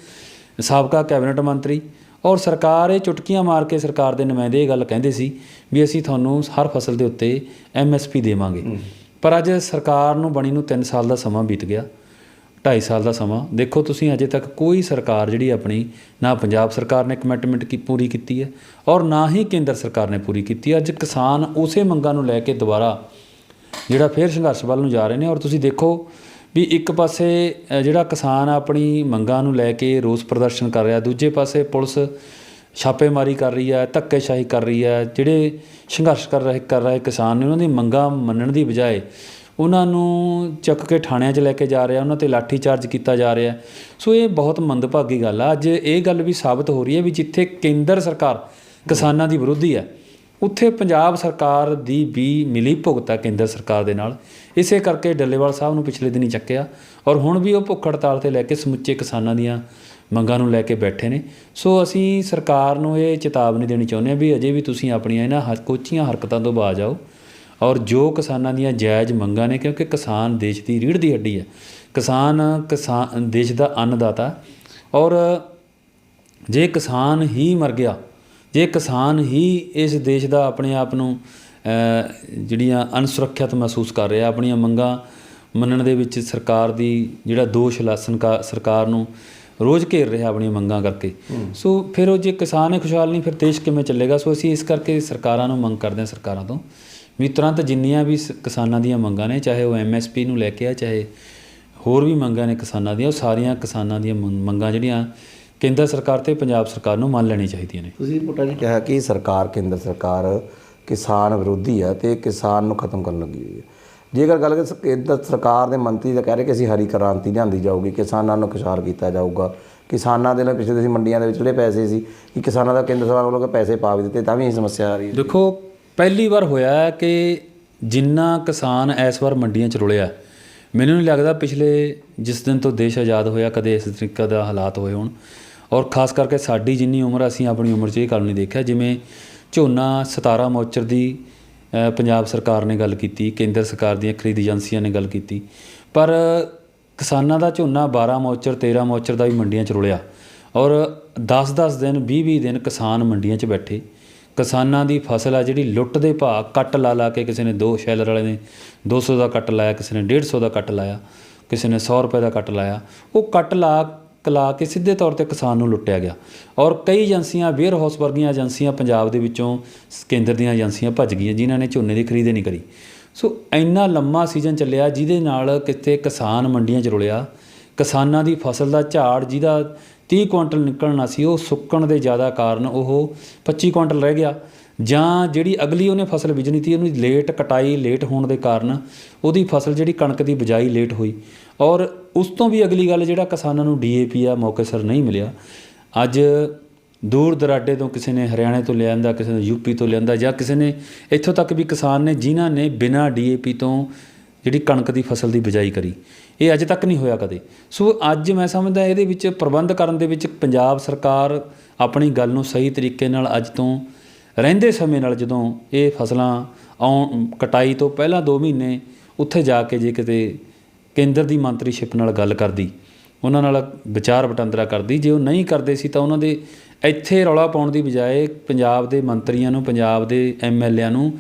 ਸਾਬਕਾ ਕੈਬਨਿਟ ਮੰਤਰੀ ਔਰ ਸਰਕਾਰ ਇਹ ਚੁਟਕੀਆਂ ਮਾਰ ਕੇ ਸਰਕਾਰ ਦੇ ਨੁਮਾਇੰਦੇ ਇਹ ਗੱਲ ਕਹਿੰਦੇ ਸੀ ਵੀ ਅਸੀਂ ਤੁਹਾਨੂੰ ਹਰ ਫਸਲ ਦੇ ਉੱਤੇ ਐਮਐਸਪੀ ਦੇਵਾਂਗੇ। ਪਰ ਅੱਜ ਸਰਕਾਰ ਨੂੰ ਬਣੀ ਨੂੰ 3 ਸਾਲ ਦਾ ਸਮਾਂ ਬੀਤ ਗਿਆ। 2.5 ਸਾਲ ਦਾ ਸਮਾਂ। ਦੇਖੋ, ਤੁਸੀਂ ਅਜੇ ਤੱਕ ਕੋਈ ਸਰਕਾਰ ਜਿਹੜੀ ਆਪਣੀ, ਨਾ ਪੰਜਾਬ ਸਰਕਾਰ ਨੇ ਕਮਿਟਮੈਂਟ ਕੀ, ਪੂਰੀ ਕੀਤੀ ਹੈ ਔਰ ਨਾ ਹੀ ਕੇਂਦਰ ਸਰਕਾਰ ਨੇ ਪੂਰੀ ਕੀਤੀ ਅੱਜ ਕਿਸਾਨ ਉਸੇ ਮੰਗਾਂ ਨੂੰ ਲੈ ਕੇ ਦੁਬਾਰਾ ਜਿਹੜਾ ਫੇਰ ਸੰਘਰਸ਼ ਵੱਲ ਨੂੰ ਜਾ ਰਹੇ ਨੇ ਔਰ ਤੁਸੀਂ ਦੇਖੋ ਵੀ ਇੱਕ ਪਾਸੇ ਜਿਹੜਾ ਕਿਸਾਨ ਆਪਣੀ ਮੰਗਾਂ ਨੂੰ ਲੈ ਕੇ ਰੋਸ ਪ੍ਰਦਰਸ਼ਨ ਕਰ ਰਿਹਾ, ਦੂਜੇ ਪਾਸੇ ਪੁਲਿਸ ਛਾਪੇਮਾਰੀ ਕਰ ਰਹੀ ਹੈ, ਧੱਕੇਸ਼ਾਹੀ ਕਰ ਰਹੀ ਹੈ, ਜਿਹੜੇ ਸੰਘਰਸ਼ ਕਰ ਰਹੇ ਕਰ ਰਹੇ ਕਿਸਾਨ ਨੇ, ਉਹਨਾਂ ਦੀ ਮੰਗਾਂ ਮੰਨਣ ਦੀ ਬਜਾਏ ਉਹਨਾਂ ਨੂੰ ਚੱਕ ਕੇ ਥਾਣਿਆਂ 'ਚ ਲੈ ਕੇ ਜਾ ਰਿਹਾ, ਉਹਨਾਂ ਤੇ ਲਾਠੀ ਚਾਰਜ ਕੀਤਾ ਜਾ ਰਿਹਾ। ਸੋ ਇਹ ਬਹੁਤ ਮੰਦਭਾਗੀ ਗੱਲ ਆ। ਅੱਜ ਇਹ ਗੱਲ ਵੀ ਸਾਬਤ ਹੋ ਰਹੀ ਹੈ ਵੀ ਜਿੱਥੇ ਕੇਂਦਰ ਸਰਕਾਰ ਕਿਸਾਨਾਂ ਦੀ ਵਿਰੋਧੀ ਹੈ, ਉੱਥੇ ਪੰਜਾਬ ਸਰਕਾਰ ਦੀ ਵੀ ਮਿਲੀ ਭੁਗਤ ਹੈ ਕੇਂਦਰ ਸਰਕਾਰ ਦੇ ਨਾਲ। ਇਸੇ ਕਰਕੇ ਡੱਲੇਵਾਲ ਸਾਹਿਬ ਨੂੰ ਪਿਛਲੇ ਦਿਨੀ ਚੱਕਿਆ ਔਰ ਹੁਣ ਵੀ ਉਹ ਭੁੱਖ ਹੜਤਾਲ ਤੇ ਲੈ ਕੇ ਸਮੁੱਚੇ ਕਿਸਾਨਾਂ ਦੀਆਂ ਮੰਗਾਂ ਨੂੰ ਲੈ ਕੇ ਬੈਠੇ ਨੇ। ਸੋ ਅਸੀਂ ਸਰਕਾਰ ਨੂੰ ਇਹ ਚੇਤਾਵਨੀ ਦੇਣੀ ਚਾਹੁੰਦੇ ਹਾਂ ਵੀ ਅਜੇ ਵੀ ਤੁਸੀਂ ਆਪਣੀਆਂ ਇਹਨਾਂ ਹਰ- ਕੋਝੀਆਂ ਹਰਕਤਾਂ ਤੋਂ ਬਾਜ ਆਓ। ਔਰ ਜੋ ਕਿਸਾਨਾਂ ਦੀਆਂ ਜਾਇਜ਼ ਮੰਗਾਂ ਨੇ ਕਿਉਂਕਿ ਕਿਸਾਨ ਦੇਸ਼ ਦੀ ਰੀੜ੍ਹ ਦੀ ਹੱਡੀ ਹੈ। ਕਿਸਾਨ ਕਿਸਾਨ ਦੇਸ਼ ਦਾ ਅੰਨਦਾਤਾ। ਔਰ ਜੇ ਕਿਸਾਨ ਹੀ ਮਰ ਗਿਆ ਜੇ ਕਿਸਾਨ ਹੀ ਇਸ ਦੇਸ਼ ਦਾ ਆਪਣੇ ਆਪ ਨੂੰ ਜਿਹੜੀਆਂ ਅਨਸੁਰੱਖਿਅਤ ਮਹਿਸੂਸ ਕਰ ਰਿਹਾ ਆਪਣੀਆਂ ਮੰਗਾਂ ਮੰਨਣ ਦੇ ਵਿੱਚ ਸਰਕਾਰ ਦੀ ਜਿਹੜਾ ਦੋਸ਼ ਲਾਸਨ ਕਾ ਸਰਕਾਰ ਨੂੰ ਰੋਜ਼ ਘੇਰ ਰਿਹਾ ਆਪਣੀਆਂ ਮੰਗਾਂ ਕਰਕੇ। ਸੋ ਫਿਰ ਉਹ ਜੇ ਕਿਸਾਨ ਹੀ ਖੁਸ਼ਹਾਲ ਨਹੀਂ ਫਿਰ ਦੇਸ਼ ਕਿਵੇਂ ਚੱਲੇਗਾ? ਸੋ ਅਸੀਂ ਇਸ ਕਰਕੇ ਸਰਕਾਰਾਂ ਨੂੰ ਮੰਗ ਕਰਦੇ ਹਾਂ ਸਰਕਾਰਾਂ ਤੋਂ। ਵੀ ਤੁਰੰਤ ਜਿੰਨੀਆਂ ਵੀ ਕਿਸਾਨਾਂ ਦੀਆਂ ਮੰਗਾਂ ਨੇ ਚਾਹੇ ਉਹ ਐਮਐਸਪੀ ਨੂੰ ਲੈ ਕੇ ਆ ਚਾਹੇ ਹੋਰ ਵੀ ਮੰਗਾਂ ਨੇ ਕਿਸਾਨਾਂ ਦੀਆਂ ਉਹ ਸਾਰੀਆਂ ਕਿਸਾਨਾਂ ਦੀਆਂ ਮੰਗ- ਜਿਹੜੀਆਂ ਕੇਂਦਰ ਸਰਕਾਰ ਤੇ ਪੰਜਾਬ ਸਰਕਾਰ ਨੂੰ ਮੰਨ ਲੈਣੀ ਚਾਹੀਦੀਆਂ ਨੇ। ਤੁਸੀਂ ਪੁੱਟਾ ਜੀ ਕਿਹਾ ਕਿ ਸਰਕਾਰ ਕੇਂਦਰ ਸਰਕਾਰ ਕਿਸਾਨ ਵਿਰੋਧੀ ਹੈ ਤੇ ਕਿਸਾਨ ਨੂੰ ਖਤਮ ਕਰਨ ਲੱਗੀ ਹੋਈ ਹੈ ਜੇਕਰ ਗੱਲ ਕਰੀਏ ਕੇਂਦਰ ਸਰਕਾਰ ਦੇ ਮੰਤਰੀ ਤਾਂ ਕਹਿ ਰਹੇ ਕਿ ਅਸੀਂ ਹਰੀ ਕ੍ਰਾਂਤੀ ਲਿਆਂਦੀ ਜਾਊਗੀ ਕਿਸਾਨਾਂ ਨੂੰ ਖੁਸ਼ਹਾਲ ਕੀਤਾ ਜਾਊਗਾ। ਕਿਸਾਨਾਂ ਦੇ ਲਈ ਪਿਛਲੇ ਤੁਸੀਂ ਮੰਡੀਆਂ ਦੇ ਵਿੱਚ ਜਿਹੜੇ ਪੈਸੇ ਸੀ ਕਿ ਕਿਸਾਨਾਂ ਦਾ ਕੇਂਦਰ ਸਰਕਾਰ ਵੱਲੋਂ ਪੈਸੇ ਪਾ ਵੀ ਦਿੱਤੇ ਤਾਂ ਵੀ ਇਹ ਸਮੱਸਿਆ ਆ ਰਹੀ ਹੈ। ਦੇਖੋ ਪਹਿਲੀ ਵਾਰ ਹੋਇਆ ਕਿ ਜਿੰਨਾ ਕਿਸਾਨ ਇਸ ਵਾਰ ਮੰਡੀਆਂ 'ਚ ਰੁਲਿਆ, ਮੈਨੂੰ ਨਹੀਂ ਲੱਗਦਾ ਪਿਛਲੇ ਜਿਸ ਦਿਨ ਤੋਂ ਦੇਸ਼ ਆਜ਼ਾਦ ਹੋਇਆ, ਕਦੇ ਇਸ ਤਰੀਕੇ ਦਾ ਹਾਲਾਤ ਹੋਏ ਹੋਣ। ਔਰ ਖਾਸ ਕਰਕੇ ਸਾਡੀ ਜਿੰਨੀ ਉਮਰ ਅਸੀਂ ਆਪਣੀ ਉਮਰ 'ਚ ਇਹ ਗੱਲ ਨਹੀਂ ਦੇਖਿਆ। ਜਿਵੇਂ ਝੋਨਾ 17 ਮੋਚਰ ਦੀ ਪੰਜਾਬ ਸਰਕਾਰ ਨੇ ਗੱਲ ਕੀਤੀ, ਕੇਂਦਰ ਸਰਕਾਰ ਦੀਆਂ ਖਰੀਦ ਏਜੰਸੀਆਂ ਨੇ ਗੱਲ ਕੀਤੀ। ਪਰ ਕਿਸਾਨਾਂ ਦਾ ਝੋਨਾ 12 ਮੋਚਰ 13 ਮੋਚਰ ਦਾ ਵੀ ਮੰਡੀਆਂ 'ਚ ਰੁਲਿਆ। ਔਰ 10-10 ਦਿਨ 20-20 ਦਿਨ ਕਿਸਾਨ ਮੰਡੀਆਂ 'ਚ ਬੈਠੇ। ਕਿਸਾਨਾਂ ਦੀ ਫਸਲ ਆ ਜਿਹੜੀ ਲੁੱਟ ਦੇ ਭਾਅ, ਕੱਟ ਲਾ ਲਾ ਕੇ ਕਿਸੇ ਨੇ ਦੋ ਸ਼ੈਲਰ ਵਾਲੇ ਨੇ 200 ਦਾ ਕੱਟ ਲਾਇਆ, ਕਿਸੇ ਨੇ 150 ਦਾ ਕੱਟ ਲਾਇਆ, ਕਿਸੇ ਨੇ 100 ਰੁਪਏ ਦਾ ਕੱਟ ਲਾਇਆ, ਉਹ ਕੱਟ ਲਾ ਕਲਾ ਕੇ ਸਿੱਧੇ ਤੌਰ ਤੇ ਕਿਸਾਨ ਨੂੰ ਲੁੱਟਿਆ ਗਿਆ। ਔਰ ਕਈ ਏਜੰਸੀਆਂ ਵੇਅਰ ਹਾਊਸ ਵਰਗੀਆਂ ਏਜੰਸੀਆਂ ਪੰਜਾਬ ਦੇ ਵਿੱਚੋਂ ਸ- ਕੇਂਦਰ ਦੀਆਂ ਏਜੰਸੀਆਂ ਭੱਜ ਗਈਆਂ ਜਿਨ੍ਹਾਂ ਨੇ ਝੋਨੇ ਦੀ ਖਰੀਦ ਹੀ ਨਹੀਂ ਕਰੀ। ਸੋ ਇੰਨਾ ਲੰਮਾ ਸੀਜ਼ਨ ਚੱਲਿਆ ਜਿਹਦੇ ਨਾਲ ਕਿਤੇ ਕਿਸਾਨ ਮੰਡੀਆਂ 'ਚ ਰੁਲਿਆ, ਕਿਸਾਨਾਂ ਦੀ ਫਸਲ ਦਾ ਝਾੜ ਜਿਹਦਾ 30 ਕੁਇੰਟਲ ਨਿਕਲਣਾ ਸੀ, ਉਹ ਸੁੱਕਣ ਦੇ ਜ਼ਿਆਦਾ ਕਾਰਨ ਉਹ 25 ਕੁਇੰਟਲ ਰਹਿ ਗਿਆ। ਜਾਂ ਜਿਹੜੀ ਅਗਲੀ ਉਹਨੇ ਫਸਲ ਬੀਜਣੀ ਸੀ, ਉਹਨੂੰ ਲੇਟ ਕਟਾਈ, ਲੇਟ ਹੋਣ ਦੇ ਕਾਰਨ ਉਹਦੀ ਫਸਲ ਜਿਹੜੀ ਕਣਕ ਦੀ ਬਿਜਾਈ ਲੇਟ ਹੋਈ। ਔਰ ਉਸ ਤੋਂ ਵੀ ਅਗਲੀ ਗੱਲ ਜਿਹੜਾ ਕਿਸਾਨਾਂ ਨੂੰ ਡੀਏਪੀ ਆ ਮੌਕੇ ਸਿਰ ਨਹੀਂ ਮਿਲਿਆ। ਅੱਜ ਦੂਰ ਦਰਾਡੇ ਤੋਂ ਕਿਸੇ ਨੇ ਹਰਿਆਣੇ ਤੋਂ ਲਿਆਂਦਾ, ਕਿਸੇ ਨੇ ਯੂਪੀ ਤੋਂ ਲਿਆਂਦਾ ਜਾਂ ਕਿਸੇ ਨੇ ਇੱਥੋਂ ਤੱਕ ਵੀ ਕਿਸਾਨ ਨੇ, ਜਿਨ੍ਹਾਂ ਨੇ ਬਿਨਾਂ ਡੀਏਪੀ ਤੋਂ ਜਿਹੜੀ ਕਣਕ ਦੀ ਫਸਲ ਦੀ ਬਿਜਾਈ ਕਰੀ। ਇਹ ਅੱਜ ਤੱਕ ਨਹੀਂ ਹੋਇਆ ਕਦੇ। ਸੋ ਅੱਜ ਮੈਂ ਸਮਝਦਾ ਇਹਦੇ ਵਿੱਚ ਪ੍ਰਬੰਧ ਕਰਨ ਦੇ ਵਿੱਚ ਪੰਜਾਬ ਸਰਕਾਰ ਆਪਣੀ ਗੱਲ ਨੂੰ ਸਹੀ ਤਰੀਕੇ ਨਾਲ ਅੱਜ ਤੋਂ ਰਹਿੰਦੇ ਸਮੇਂ ਨਾਲ ਜਦੋਂ ਇਹ ਫਸਲਾਂ ਆਉਣ, ਕਟਾਈ ਤੋਂ ਪਹਿਲਾਂ 2 ਮਹੀਨੇ ਉੱਥੇ ਜਾ ਕੇ ਜੇ ਕਿਤੇ ਕੇਂਦਰ ਦੀ ਮੰਤਰੀਸ਼ਿਪ ਨਾਲ ਗੱਲ ਕਰਦੀ, ਉਹਨਾਂ ਨਾਲ ਵਿਚਾਰ ਵਟਾਂਦਰਾ ਕਰਦੀ, ਜੇ ਉਹ ਨਹੀਂ ਕਰਦੇ ਸੀ ਤਾਂ ਉਹਨਾਂ ਦੇ ਇੱਥੇ ਰੌਲਾ ਪਾਉਣ ਦੀ ਬਜਾਏ ਪੰਜਾਬ ਦੇ ਮੰਤਰੀਆਂ ਨੂੰ, ਪੰਜਾਬ ਦੇ ਐਮਐਲਏਆਂ ਨੂੰ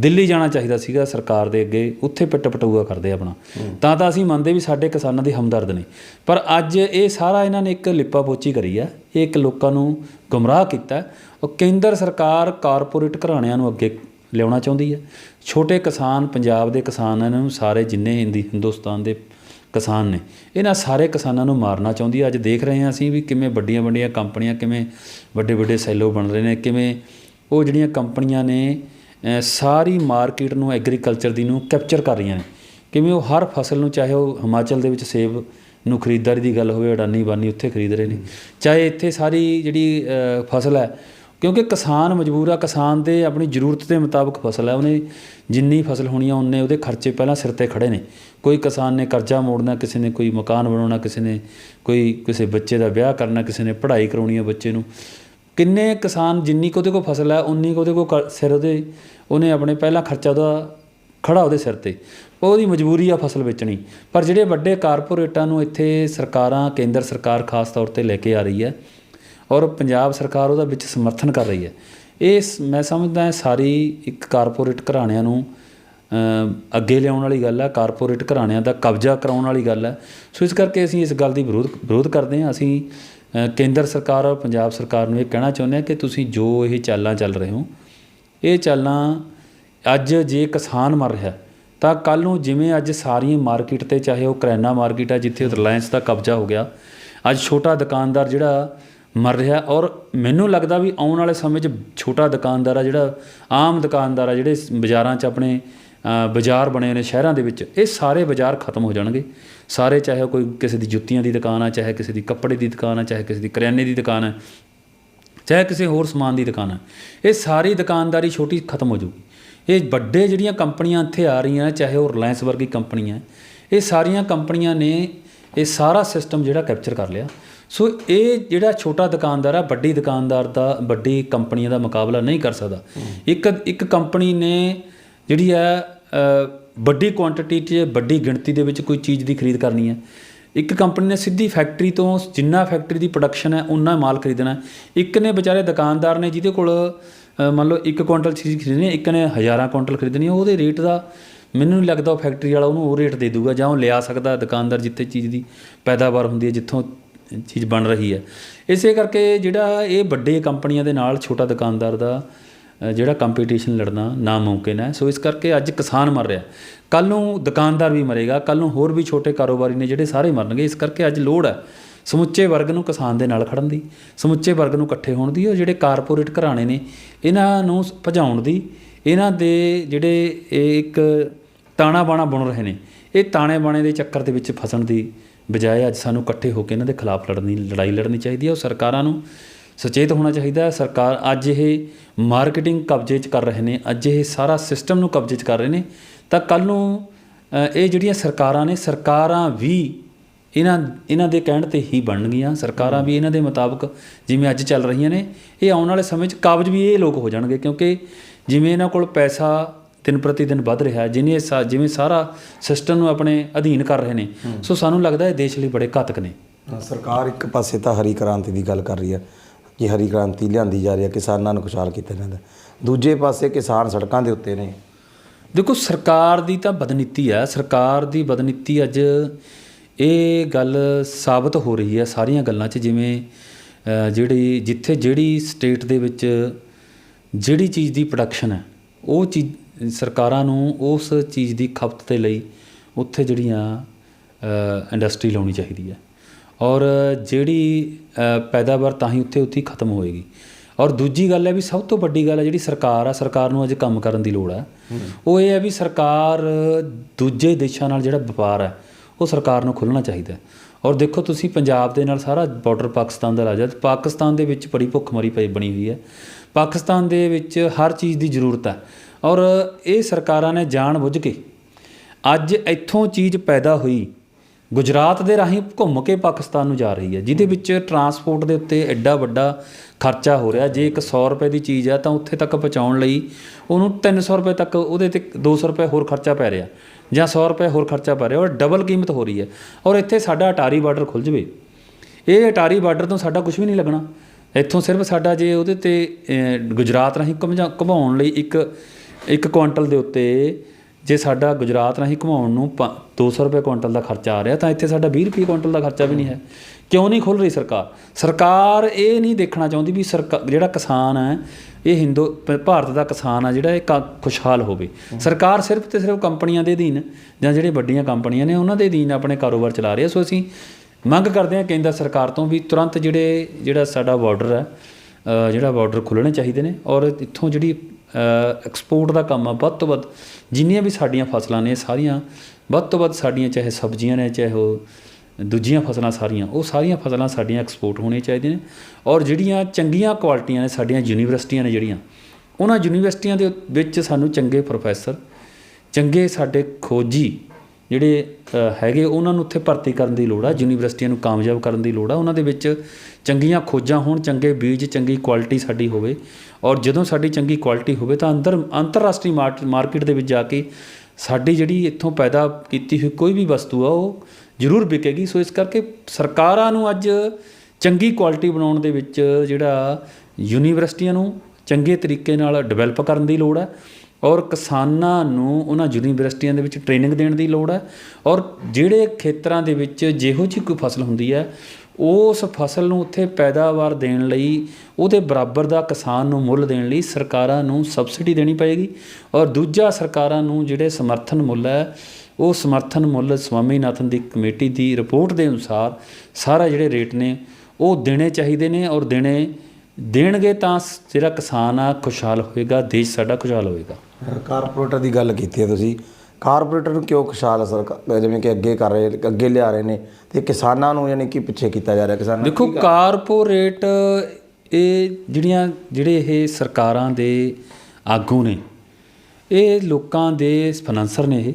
ਦਿੱਲੀ ਜਾਣਾ ਚਾਹੀਦਾ ਸੀਗਾ ਸਰਕਾਰ ਦੇ ਅੱਗੇ ਉੱਥੇ ਪਿੱਟ ਪਟੂਆ ਕਰਦੇ ਆਪਣਾ। ਤਾਂ ਤਾਂ ਅਸੀਂ ਮੰਨਦੇ ਵੀ ਸਾਡੇ ਕਿਸਾਨਾਂ ਦੇ ਹਮਦਰਦ ਨੇ। ਪਰ ਅੱਜ ਇਹ ਸਾਰਾ ਇਹਨਾਂ ਨੇ ਇੱਕ ਲਿਪਾ ਪੋਚੀ ਕਰੀ ਆ ਇਹ ਇੱਕ ਲੋਕਾਂ ਨੂੰ ਗੁੰਮਰਾਹ ਕੀਤਾ। ਉਹ ਕੇਂਦਰ ਸਰਕਾਰ ਕਾਰਪੋਰੇਟ ਘਰਾਣਿਆਂ ਨੂੰ ਅੱਗੇ ਲਿਆਉਣਾ ਚਾਹੁੰਦੀ ਹੈ ਛੋਟੇ ਕਿਸਾਨ ਪੰਜਾਬ ਦੇ ਕਿਸਾਨਾਂ ਨੂੰ ਸਾਰੇ ਜਿੰਨੇ ਹਿੰਦੀ ਹਿੰਦੁਸਤਾਨ ਦੇ ਕਿਸਾਨ ਨੇ ਇਹਨਾਂ ਸਾਰੇ ਕਿਸਾਨਾਂ ਨੂੰ ਮਾਰਨਾ ਚਾਹੁੰਦੀ ਹੈ ਅੱਜ ਦੇਖ ਰਹੇ ਹਾਂ ਅਸੀਂ ਵੀ ਕਿਵੇਂ ਵੱਡੀਆਂ ਵੱਡੀਆਂ ਕੰਪਨੀਆਂ ਕਿਵੇਂ ਵੱਡੇ ਵੱਡੇ ਸੈਲੋ ਬਣ ਰਹੇ ਨੇ ਕਿਵੇਂ ਉਹ ਜਿਹੜੀਆਂ ਕੰਪਨੀਆਂ ਨੇ ਸਾਰੀ ਮਾਰਕੀਟ ਨੂੰ ਐਗਰੀਕਲਚਰ ਦੀ ਨੂੰ ਕੈਪਚਰ ਕਰ ਰਹੀਆਂ ਨੇ। ਕਿਵੇਂ ਉਹ ਹਰ ਫਸਲ ਨੂੰ, ਚਾਹੇ ਉਹ ਹਿਮਾਚਲ ਦੇ ਵਿੱਚ ਸੇਬ ਨੂੰ ਖਰੀਦਦਾਰੀ ਦੀ ਗੱਲ ਹੋਵੇ, ਅਡਾਨੀ, ਬਾਨੀ ਉੱਥੇ ਖਰੀਦ ਰਹੇ ਨੇ। ਚਾਹੇ ਇੱਥੇ ਸਾਰੀ ਜਿਹੜੀ ਫਸਲ ਹੈ, ਕਿਉਂਕਿ ਕਿਸਾਨ ਮਜਬੂਰ ਆ, ਕਿਸਾਨ ਦੇ ਆਪਣੀ ਜ਼ਰੂਰਤ ਦੇ ਮੁਤਾਬਕ ਫਸਲ ਹੈ। ਉਹਨੇ ਜਿੰਨੀ ਫਸਲ ਹੋਣੀ ਆ, ਉਹਨੇ ਉਹਦੇ ਖਰਚੇ ਪਹਿਲਾਂ ਸਿਰ ਤੇ ਖੜੇ ਨੇ। ਕੋਈ ਕਿਸਾਨ ਨੇ ਕਰਜ਼ਾ ਮੋੜਨਾ, ਕਿਸੇ ਨੇ ਕੋਈ ਮਕਾਨ ਬਣਾਉਣਾ, ਕਿਸੇ ਨੇ ਕੋਈ, ਕਿਸੇ ਬੱਚੇ ਦਾ ਵਿਆਹ ਕਰਨਾ, ਕਿਸੇ ਨੇ ਪੜ੍ਹਾਈ ਕਰਾਉਣੀ ਆ ਬੱਚੇ ਨੂੰ। ਕਿੰਨੇ ਕਿਸਾਨ ਜਿੰਨੀ ਕੁ ਉਹਦੇ ਕੋਲ ਫਸਲ ਹੈ, ਉਨੀ ਕੁ ਉਹਦੇ ਕੋਲ ਕਰ- ਸਿਰ ਉਹਦੇ ਉਹਨੇ ਆਪਣੇ ਪਹਿਲਾ ਖਰਚਾ ਉਹਦਾ ਖੜਾ ਉਹਦੇ ਸਿਰ ਤੇ। ਉਹਦੀ ਮਜਬੂਰੀ ਆ ਫਸਲ ਵੇਚਣੀ। ਪਰ ਜਿਹੜੇ ਵੱਡੇ ਕਾਰਪੋਰੇਟਾਂ ਨੂੰ ਇੱਥੇ ਸਰਕਾਰਾਂ, ਕੇਂਦਰ ਸਰਕਾਰ ਖਾਸ ਤੌਰ ਤੇ ਲੈ ਕੇ ਆ ਰਹੀ ਹੈ ਔਰ ਪੰਜਾਬ ਸਰਕਾਰ ਉਹਦਾ ਵਿੱਚ ਸਮਰਥਨ ਕਰ ਰਹੀ ਹੈ, ਇਹ ਸ- ਮੈਂ ਸਮਝਦਾ ਹਾਂ ਸਾਰੀ ਇੱਕ ਕਾਰਪੋਰੇਟ ਘਰਾਣਿਆਂ ਨੂੰ ਅੱਗੇ ਲਿਆਉਣ ਵਾਲੀ ਗੱਲ ਹੈ, ਕਾਰਪੋਰੇਟ ਘਰਾਣਿਆਂ ਦਾ ਕਬਜ਼ਾ ਕਰਾਉਣ ਵਾਲੀ ਗੱਲ ਹੈ। ਸੋ ਇਸ ਕਰਕੇ ਅਸੀਂ ਇਸ ਗੱਲ ਦੀ ਵਿਰੋਧ ਵਿਰੋਧ ਕਰਦੇ ਹਾਂ। ਅਸੀਂ ਕੇਂਦਰ ਸਰਕਾਰ ਔਰ ਪੰਜਾਬ ਸਰਕਾਰ ਨੂੰ ਇਹ ਕਹਿਣਾ ਚਾਹੁੰਦੇ ਹਾਂ ਕਿ ਤੁਸੀਂ ਜੋ ਇਹ ਚਾਲਾਂ ਚੱਲ ਰਹੇ ਹੋ, ਇਹ ਚਾਲਾਂ ਅੱਜ ਜੇ ਕਿਸਾਨ ਮਰ ਰਿਹਾ, ਤਾਂ ਕੱਲ ਨੂੰ ਜਿਵੇਂ ਅੱਜ ਸਾਰੀਆਂ ਮਾਰਕੀਟ ਤੇ ਚਾਹੇ ਉਹ ਕਰਿਆਨਾ ਮਾਰਕੀਟ ਆ, ਜਿੱਥੇ ਰਿਲਾਇੰਸ ਦਾ ਕਬਜ਼ਾ ਹੋ ਗਿਆ, ਅੱਜ ਛੋਟਾ ਦੁਕਾਨਦਾਰ ਜਿਹੜਾ ਮਰ ਰਿਹਾ ਔਰ ਮੈਨੂੰ ਲੱਗਦਾ ਵੀ ਆਉਣ ਵਾਲੇ ਸਮੇਂ 'ਚ ਛੋਟਾ ਦੁਕਾਨਦਾਰ ਆ ਜਿਹੜਾ, ਆਮ ਦੁਕਾਨਦਾਰ ਆ ਜਿਹੜੇ ਬਾਜ਼ਾਰਾਂ 'ਚ ਆਪਣੇ ਬਾਜ਼ਾਰ ਬਣੇ ਨੇ ਸ਼ਹਿਰਾਂ ਦੇ ਵਿੱਚ ਇਹ ਸਾਰੇ ਬਾਜ਼ਾਰ ਖਤਮ ਹੋ ਜਾਣਗੇ। ਸਾਰੇ ਚਾਹੇ ਕੋਈ ਕਿਸੇ ਦੀ ਜੁੱਤੀਆਂ ਦੀ ਦੁਕਾਨ ਆ ਚਾਹੇ ਕਿਸੇ ਦੀ ਕੱਪੜੇ ਦੀ ਦੁਕਾਨ ਆ ਚਾਹੇ ਕਿਸੇ ਦੀ ਕਰਿਆਨੇ ਦੀ ਦੁਕਾਨ ਹੈ ਚਾਹੇ ਕਿਸੇ ਹੋਰ ਸਮਾਨ ਦੀ ਦੁਕਾਨ ਹੈ ਇਹ ਸਾਰੀ ਦੁਕਾਨਦਾਰੀ ਛੋਟੀ ਖਤਮ ਹੋ ਜਾਊਗੀ। ਇਹ ਵੱਡੇ ਜਿਹੜੀਆਂ ਕੰਪਨੀਆਂ ਇੱਥੇ ਆ ਰਹੀਆਂ ਚਾਹੇ ਉਹ ਰਿਲਾਇੰਸ ਵਰਗੀ ਕੰਪਨੀਆਂ ਹੈ, ਇਹ ਸਾਰੀਆਂ ਕੰਪਨੀਆਂ ਨੇ ਇਹ ਸਾਰਾ ਸਿਸਟਮ ਜਿਹੜਾ ਕੈਪਚਰ ਕਰ ਲਿਆ। ਸੋ ਇਹ ਜਿਹੜਾ ਛੋਟਾ ਦੁਕਾਨਦਾਰ ਆ ਵੱਡੀ ਦੁਕਾਨਦਾਰ ਦਾ ਵੱਡੀ ਕੰਪਨੀਆਂ ਦਾ ਮੁਕਾਬਲਾ ਨਹੀਂ ਕਰ ਸਕਦਾ। ਇੱਕ ਇੱਕ ਕੰਪਨੀ ਨੇ ਜਿਹੜੀ ਹੈ ਵੱਡੀ ਕੁਆਂਟੀਟੀ 'ਚ ਵੱਡੀ ਗਿਣਤੀ ਦੇ ਵਿੱਚ ਕੋਈ ਚੀਜ਼ ਦੀ ਖਰੀਦ ਕਰਨੀ ਹੈ। ਇੱਕ ਕੰਪਨੀ ਨੇ ਸਿੱਧੀ ਫੈਕਟਰੀ ਤੋਂ ਜਿੰਨਾ ਫੈਕਟਰੀ ਦੀ ਪ੍ਰੋਡਕਸ਼ਨ ਹੈ ਉਨਾ ਮਾਲ ਖਰੀਦਣਾ ਇੱਕ ਨੇ ਵਿਚਾਰੇ ਦੁਕਾਨਦਾਰ ਨੇ ਜਿਹਦੇ ਕੋਲ ਅ, ਮੰਨ ਲਓ ਇੱਕ ਕੁਇੰਟਲ ਚੀਜ਼ ਖਰੀਦਣੀ ਹੈ ਇੱਕ ਨੇ ਹਜ਼ਾਰਾਂ ਕੁਇੰਟਲ ਖਰੀਦਣੀ ਹੈ ਉਹਦੇ ਰੇਟ ਦਾ ਮੈਨੂੰ ਨਹੀਂ ਲੱਗਦਾ ਉਹ ਫੈਕਟਰੀ ਵਾਲਾ ਉਹਨੂੰ ਉਹ ਰੇਟ ਦੇ ਦੂਗਾ ਜਾਂ ਉਹ ਲਿਆ ਸਕਦਾ ਦੁਕਾਨਦਾਰ ਜਿੱਥੇ ਚੀਜ਼ ਦੀ ਪੈਦਾਵਾਰ ਹੁੰਦੀ ਹੈ ਜਿੱਥੋਂ ਚੀਜ਼ ਬਣ ਰਹੀ ਹੈ। ਇਸੇ ਕਰਕੇ ਜਿਹੜਾ ਇਹ ਵੱਡੇ ਕੰਪਨੀਆਂ ਦੇ ਨਾਲ ਛੋਟਾ ਦੁਕਾਨਦਾਰ ਦਾ ਜਿਹੜਾ ਕੰਪੀਟੀਸ਼ਨ ਲੜਨਾ ਨਾਮੁਮਕਿਨ ਹੈ। ਸੋ ਇਸ ਕਰਕੇ ਅੱਜ ਕਿਸਾਨ ਮਰ ਰਿਹਾ ਕੱਲ ਨੂੰ ਦੁਕਾਨਦਾਰ ਵੀ ਮਰੇਗਾ ਕੱਲ ਨੂੰ ਹੋਰ ਵੀ ਛੋਟੇ ਕਾਰੋਬਾਰੀ ਨੇ ਜਿਹੜੇ ਸਾਰੇ ਮਰਨਗੇ। ਇਸ ਕਰਕੇ ਅੱਜ ਲੋੜ ਹੈ ਸਮੁੱਚੇ ਵਰਗ ਨੂੰ ਕਿਸਾਨ ਦੇ ਨਾਲ ਖੜਨ ਦੀ, ਸਮੁੱਚੇ ਵਰਗ ਨੂੰ ਇਕੱਠੇ ਹੋਣ ਦੀ ਉਹ ਜਿਹੜੇ ਕਾਰਪੋਰੇਟ ਘਰਾਣੇ ਨੇ, ਇਹਨਾਂ ਨੂੰ ਭਜਾਉਣ ਦੀ, ਇਹਨਾਂ ਦੇ ਜਿਹੜੇ ਇਹ ਇੱਕ ਤਾਣਾ ਬਾਣਾ ਬੁਣ ਰਹੇ ਨੇ, ਇਹ ਤਾਣੇ ਬਾਣੇ ਦੇ ਚੱਕਰ ਦੇ ਵਿੱਚ ਫਸਣ ਦੀ ਬਜਾਏ ਅੱਜ ਸਾਨੂੰ ਇਕੱਠੇ ਹੋ ਕੇ ਇਹਨਾਂ ਦੇ ਖਿਲਾਫ ਲੜਨੀ, ਲੜਾਈ ਲੜਨੀ ਚਾਹੀਦੀ ਹੈ। ਉਹ ਸਰਕਾਰਾਂ ਨੂੰ ਸੁਚੇਤ ਹੋਣਾ ਚਾਹੀਦਾ ਹੈ। ਸਰਕਾਰ ਅੱਜ ਇਹ ਮਾਰਕੀਟਿੰਗ ਕਬਜ਼ੇ 'ਚ ਕਰ ਰਹੇ ਨੇ ਅੱਜ ਇਹ ਸਾਰਾ ਸਿਸਟਮ ਨੂੰ ਕਬਜ਼ੇ 'ਚ ਕਰ ਰਹੇ ਨੇ। ਤਾਂ ਕੱਲ ਨੂੰ ਇਹ ਜਿਹੜੀਆਂ ਸਰਕਾਰਾਂ ਨੇ ਸਰਕਾਰਾਂ ਵੀ ਇਹਨਾਂ ਇਹਨਾਂ ਦੇ ਕਹਿਣ ਤੇ ਹੀ ਬਣਨਗੀਆਂ। ਸਰਕਾਰਾਂ ਵੀ ਇਹਨਾਂ ਦੇ ਮੁਤਾਬਕ ਜਿਵੇਂ ਅੱਜ ਚੱਲ ਰਹੀਆਂ ਨੇ ਇਹ ਆਉਣ ਵਾਲੇ ਸਮੇਂ 'ਚ ਕਾਬਜ ਵੀ ਇਹ ਲੋਕ ਹੋ ਜਾਣਗੇ। ਕਿਉਂਕਿ ਜਿਵੇਂ ਇਹਨਾਂ ਕੋਲ ਪੈਸਾ ਦਿਨ ਪ੍ਰਤੀ ਦਿਨ ਵੱਧ ਰਿਹਾ ਹੈ ਜਿਨੇ ਸਾ- ਜਿਵੇਂ ਸਾਰਾ ਸਿਸਟਮ ਨੂੰ ਆਪਣੇ ਅਧੀਨ ਕਰ ਰਹੇ ਨੇ ਸੋ ਸਾਨੂੰ ਲੱਗਦਾ ਇਹ ਦੇਸ਼ ਲਈ ਬੜੇ ਘਾਤਕ ਨੇ। ਸਰਕਾਰ ਇੱਕ ਪਾਸੇ ਤਾਂ ਹਰੀ ਕ੍ਰਾਂਤੀ ਦੀ ਗੱਲ ਕਰ ਰਹੀ ਹੈ। ਕਿ ਹਰੀ ਕ੍ਰਾਂਤੀ ਲਿਆਂਦੀ ਜਾ ਰਹੀ ਹੈ, ਕਿਸਾਨਾਂ ਨੂੰ ਖੁਸ਼ਹਾਲ ਕੀਤਾ ਜਾਂਦਾ ਦੂਜੇ ਪਾਸੇ ਕਿਸਾਨ ਸੜਕਾਂ ਦੇ ਉੱਤੇ ਨੇ। ਦੇਖੋ, ਸਰਕਾਰ ਦੀ ਤਾਂ ਬਦਨੀਤੀ ਹੈ। ਸਰਕਾਰ ਦੀ ਬਦਨੀਤੀ ਅੱਜ ਇਹ ਗੱਲ ਸਾਬਤ ਹੋ ਰਹੀ ਹੈ ਸਾਰੀਆਂ ਗੱਲਾਂ 'ਚ, ਜਿਵੇਂ ਜਿਹੜੀ, ਜਿੱਥੇ ਜਿਹੜੀ ਸਟੇਟ ਦੇ ਵਿੱਚ ਜਿਹੜੀ ਚੀਜ਼ ਦੀ ਪ੍ਰੋਡਕਸ਼ਨ ਹੈ, ਉਹ ਚੀਜ਼ ਸਰਕਾਰਾਂ ਨੂੰ ਉਸ ਚੀਜ਼ ਦੀ ਖਪਤ ਦੇ ਲਈ ਉੱਥੇ ਜਿਹੜੀਆਂ ਇੰਡਸਟਰੀ ਲਾਉਣੀ ਚਾਹੀਦੀ ਹੈ। ਔਰ ਜਿਹੜੀ ਪੈਦਾਵਾਰ ਤਾਂ ਹੀ ਉੱਥੇ ਉੱਥੇ ਖਤਮ ਹੋਏਗੀ। ਔਰ ਦੂਜੀ ਗੱਲ ਹੈ ਵੀ ਸਭ ਤੋਂ ਵੱਡੀ ਗੱਲ ਹੈ ਜਿਹੜੀ ਸਰਕਾਰ ਆ, ਸਰਕਾਰ ਨੂੰ ਅੱਜ ਕੰਮ ਕਰਨ ਦੀ ਲੋੜ ਹੈ। ਉਹ ਇਹ ਹੈ ਵੀ ਸਰਕਾਰ ਦੂਜੇ ਦੇਸ਼ਾਂ ਨਾਲ ਜਿਹੜਾ ਵਪਾਰ ਹੈ, ਉਹ ਸਰਕਾਰ ਨੂੰ ਖੁੱਲ੍ਹਣਾ ਚਾਹੀਦਾ ਔਰ ਦੇਖੋ ਤੁਸੀਂ ਪੰਜਾਬ ਦੇ ਨਾਲ ਸਾਰਾ ਬਾਰਡਰ ਪਾਕਿਸਤਾਨ ਦਾ ਰਾਜਾ ਤੇ ਪਾਕਿਸਤਾਨ ਦੇ ਵਿੱਚ ਬੜੀ ਭੁੱਖਮਰੀ ਪਈ, ਬਣੀ ਹੋਈ ਹੈ। ਪਾਕਿਸਤਾਨ ਦੇ ਵਿੱਚ ਹਰ ਚੀਜ਼ ਦੀ ਜ਼ਰੂਰਤ ਹੈ। ਔਰ ਇਹ ਸਰਕਾਰਾਂ ਨੇ ਜਾਣ ਬੁੱਝ ਕੇ ਅੱਜ ਇੱਥੋਂ ਚੀਜ਼ ਪੈਦਾ ਹੋਈ ਗੁਜਰਾਤ ਦੇ ਰਾਹੀਂ ਘੁੰਮ ਕੇ ਪਾਕਿਸਤਾਨ ਨੂੰ ਜਾ ਰਹੀ ਹੈ, ਜਿਹਦੇ ਵਿੱਚ ਟਰਾਂਸਪੋਰਟ ਦੇ ਉੱਤੇ ਐਡਾ ਵੱਡਾ ਖਰਚਾ ਹੋ ਰਿਹਾ। ਜੇ ਇੱਕ 100 ਰੁਪਏ ਦੀ ਚੀਜ਼ ਹੈ ਤਾਂ ਉੱਥੇ ਤੱਕ ਪਹੁੰਚਾਉਣ ਲਈ ਉਹਨੂੰ 300 ਰੁਪਏ ਤੱਕ, ਉਹਦੇ ਤੇ 200 ਰੁਪਏ ਹੋਰ ਖਰਚਾ ਪੈ ਰਿਹਾ, ਜਾਂ 100 ਰੁਪਏ ਹੋਰ ਖਰਚਾ ਪੈ ਰਿਹਾ, ਔਰ ਡਬਲ ਕੀਮਤ ਹੋ ਰਹੀ ਹੈ। ਔਰ ਇੱਥੇ ਸਾਡਾ ਅਟਾਰੀ ਬਾਰਡਰ ਖੁੱਲ ਜਵੇ। ਇਹ ਅਟਾਰੀ ਬਾਰਡਰ ਤੋਂ ਸਾਡਾ ਕੁਝ ਵੀ ਨਹੀਂ ਲੱਗਣਾ। ਇੱਥੋਂ ਸਿਰਫ ਸਾਡਾ ਜੇ ਉਹਦੇ ਤੇ ਗੁਜਰਾਤ ਰਾਹੀਂ ਘੁਮਾ- ਘੁਮਾਉਣ ਲਈ ਇੱਕ ਇੱਕ ਕੁਆਂਟਲ ਦੇ ਉੱਤੇ ਜੇ ਸਾਡਾ ਗੁਜਰਾਤ ਰਾਹੀਂ ਘੁਮਾਉਣ ਨੂੰ ਪੰ- 200 ਰੁਪਏ ਕੁਇੰਟਲ ਦਾ ਖਰਚਾ ਆ ਰਿਹਾ, ਤਾਂ ਇੱਥੇ ਸਾਡਾ 20 ਰੁਪਏ ਕੁਇੰਟਲ ਦਾ ਖਰਚਾ ਵੀ ਨਹੀਂ ਹੈ। ਕਿਉਂ ਨਹੀਂ ਖੁੱਲ ਰਹੀ ਸਰਕਾਰ? ਸਰਕਾਰ ਇਹ ਨਹੀਂ ਦੇਖਣਾ ਚਾਹੁੰਦੀ ਵੀ ਸਰਕਾਰ ਜਿਹੜਾ ਕਿਸਾਨ ਹੈ, ਇਹ ਹਿੰਦੂ, ਭ- ਭਾਰਤ ਦਾ ਕਿਸਾਨ ਆ ਜਿਹੜਾ ਇਹ ਕ- ਖੁਸ਼ਹਾਲ ਹੋਵੇ। ਸਰਕਾਰ ਸਿਰਫ ਤੇ ਸਿਰਫ ਕੰਪਨੀਆਂ ਦੇ ਅਧੀਨ, ਜਾਂ ਜਿਹੜੇ ਵੱਡੀਆਂ ਕੰਪਨੀਆਂ ਨੇ, ਉਹਨਾਂ ਦੇ ਅਧੀਨ ਆਪਣੇ ਕਾਰੋਬਾਰ ਚਲਾ ਰਹੀ ਹੈ ਸੋ ਅਸੀਂ ਮੰਗ ਕਰਦੇ ਹਾਂ ਕੇਂਦਰ ਸਰਕਾਰ ਤੋਂ ਵੀ ਤੁਰੰਤ ਜਿਹੜੇ, ਜਿਹੜਾ ਸਾਡਾ ਬਾਰਡਰ ਹੈ ਜਿਹੜਾ ਬਾਰਡਰ ਖੁੱਲ੍ਹਣੇ ਚਾਹੀਦੇ ਨੇ ਔਰ ਇੱਥੋਂ ਜਿਹੜੀ ਐਕਸਪੋਰਟ ਦਾ ਕੰਮ ਆ, ਵੱਧ ਤੋਂ ਵੱਧ ਜਿੰਨੀਆਂ ਵੀ ਸਾਡੀਆਂ ਫਸਲਾਂ ਨੇ ਸਾਰੀਆਂ, ਵੱਧ ਤੋਂ ਵੱਧ ਸਾਡੀਆਂ ਚਾਹੇ ਸਬਜ਼ੀਆਂ ਨੇ, ਚਾਹੇ ਉਹ ਦੂਜੀਆਂ ਫਸਲਾਂ ਸਾਰੀਆਂ, ਉਹ ਸਾਰੀਆਂ ਫਸਲਾਂ ਸਾਡੀਆਂ ਐਕਸਪੋਰਟ ਹੋਣੀਆਂ ਚਾਹੀਦੀਆਂ ਨੇ ਔਰ ਜਿਹੜੀਆਂ ਚੰਗੀਆਂ ਕੁਆਲਿਟੀਆਂ ਨੇ, ਸਾਡੀਆਂ ਯੂਨੀਵਰਸਿਟੀਆਂ ਨੇ ਜਿਹੜੀਆਂ, ਉਹਨਾਂ ਯੂਨੀਵਰਸਿਟੀਆਂ ਦੇ ਵਿੱਚ ਸਾਨੂੰ ਚੰਗੇ ਪ੍ਰੋਫੈਸਰ ਚੰਗੇ ਸਾਡੇ ਖੋਜੀ ਜਿਹੜੇ ਹੈਗੇ, ਉਹਨਾਂ ਨੂੰ ਉੱਥੇ ਭਰਤੀ ਕਰਨ ਦੀ ਲੋੜ ਆ, ਯੂਨੀਵਰਸਿਟੀਆਂ ਨੂੰ ਕਾਮਯਾਬ ਕਰਨ ਦੀ ਲੋੜ ਆ। ਉਹਨਾਂ ਦੇ ਵਿੱਚ ਚੰਗੀਆਂ ਖੋਜਾਂ ਹੋਣ, ਚੰਗੇ ਬੀਜ, ਚੰਗੀ ਕੁਆਲਿਟੀ ਸਾਡੀ ਹੋਵੇ। ਔਰ ਜਦੋਂ ਸਾਡੀ ਚੰਗੀ ਕੁਆਲਿਟੀ ਹੋਵੇ ਤਾਂ ਅੰਦਰ, ਅੰਤਰਰਾਸ਼ਟਰੀ ਮਾਰਟ- ਮਾਰਕੀਟ ਦੇ ਵਿੱਚ ਜਾ ਕੇ ਸਾਡੀ ਜਿਹੜੀ ਇੱਥੋਂ ਪੈਦਾ ਕੀਤੀ ਹੋਈ ਕੋਈ ਵੀ ਵਸਤੂ ਆ, ਉਹ ਜ਼ਰੂਰ ਵਿਕੇਗੀ। ਸੋ ਇਸ ਕਰਕੇ ਸਰਕਾਰਾਂ ਨੂੰ ਅੱਜ ਚੰਗੀ ਕੁਆਲਿਟੀ ਬਣਾਉਣ ਦੇ ਵਿੱਚ ਜਿਹੜਾ ਯੂਨੀਵਰਸਿਟੀਆਂ ਨੂੰ ਚੰਗੇ ਤਰੀਕੇ ਨਾਲ ਡਿਵੈਲਪ ਕਰਨ ਦੀ ਲੋੜ ਹੈ ਔਰ ਕਿਸਾਨਾਂ ਨੂੰ ਉਹਨਾਂ ਯੂਨੀਵਰਸਿਟੀਆਂ ਦੇ ਵਿੱਚ ਟ੍ਰੇਨਿੰਗ ਦੇਣ ਦੀ ਲੋੜ ਹੈ। ਔਰ ਜਿਹੜੇ ਖੇਤਰਾਂ ਦੇ ਵਿੱਚ ਜਿਹੋ ਜਿਹੀ ਕੋਈ ਫਸਲ ਹੁੰਦੀ ਹੈ, ਉਸ ਫਸਲ ਨੂੰ ਉੱਥੇ ਪੈਦਾਵਾਰ ਦੇਣ ਲਈ, ਉਹਦੇ ਬਰਾਬਰ ਦਾ ਕਿਸਾਨ ਨੂੰ ਮੁੱਲ ਦੇਣ ਲਈ ਸਰਕਾਰਾਂ ਨੂੰ ਸਬਸਿਡੀ ਦੇਣੀ ਪਏਗੀ। ਔਰ ਦੂਜਾ ਸਰਕਾਰਾਂ ਨੂੰ ਜਿਹੜੇ ਸਮਰਥਨ ਮੁੱਲ ਹੈ, ਉਹ ਸਮਰਥਨ ਮੁੱਲ ਸਵਾਮੀਨਾਥਨ ਦੀ ਕਮੇਟੀ ਦੀ ਰਿਪੋਰਟ ਦੇ ਅਨੁਸਾਰ ਸਾਰਾ ਜਿਹੜੇ ਰੇਟ ਨੇ, ਉਹ ਦੇਣੇ ਚਾਹੀਦੇ ਨੇ। ਔਰ ਦੇਣੇ ਦੇਣਗੇ ਤਾਂ ਜਿਹੜਾ ਕਿਸਾਨ ਆ, ਖੁਸ਼ਹਾਲ ਹੋਏਗਾ, ਦੇਸ਼ ਸਾਡਾ ਖੁਸ਼ਹਾਲ ਹੋਏਗਾ। ਕਾਰਪੋਰੇਟਰ ਦੀ ਗੱਲ ਕੀਤੀ ਹੈ ਤੁਸੀਂ। ਕਾਰਪੋਰੇਟਰ ਨੂੰ ਕਿਉਂ ਖੁਸ਼ਹਾਲ ਸਰਕਾਰ ਜਿਵੇਂ ਕਿ ਅੱਗੇ ਕਰ ਰਹੇ ਅੱਗੇ ਲਿਆ ਰਹੇ ਨੇ ਤੇ ਕਿਸਾਨਾਂ ਨੂੰ ਯਾਨੀ ਕਿ ਪਿੱਛੇ ਕੀਤਾ ਜਾ ਰਿਹਾ ਕਿਸਾਨਾਂ ਦੇਖੋ ਕਾਰਪੋਰੇਟ ਇਹ ਜਿਹੜੀਆਂ ਜਿਹੜੇ ਇਹ ਸਰਕਾਰਾਂ ਦੇ ਆਗੂ ਨੇ ਇਹ ਲੋਕਾਂ ਦੇ ਫਾਈਨਾਂਸਰ ਨੇ ਇਹ।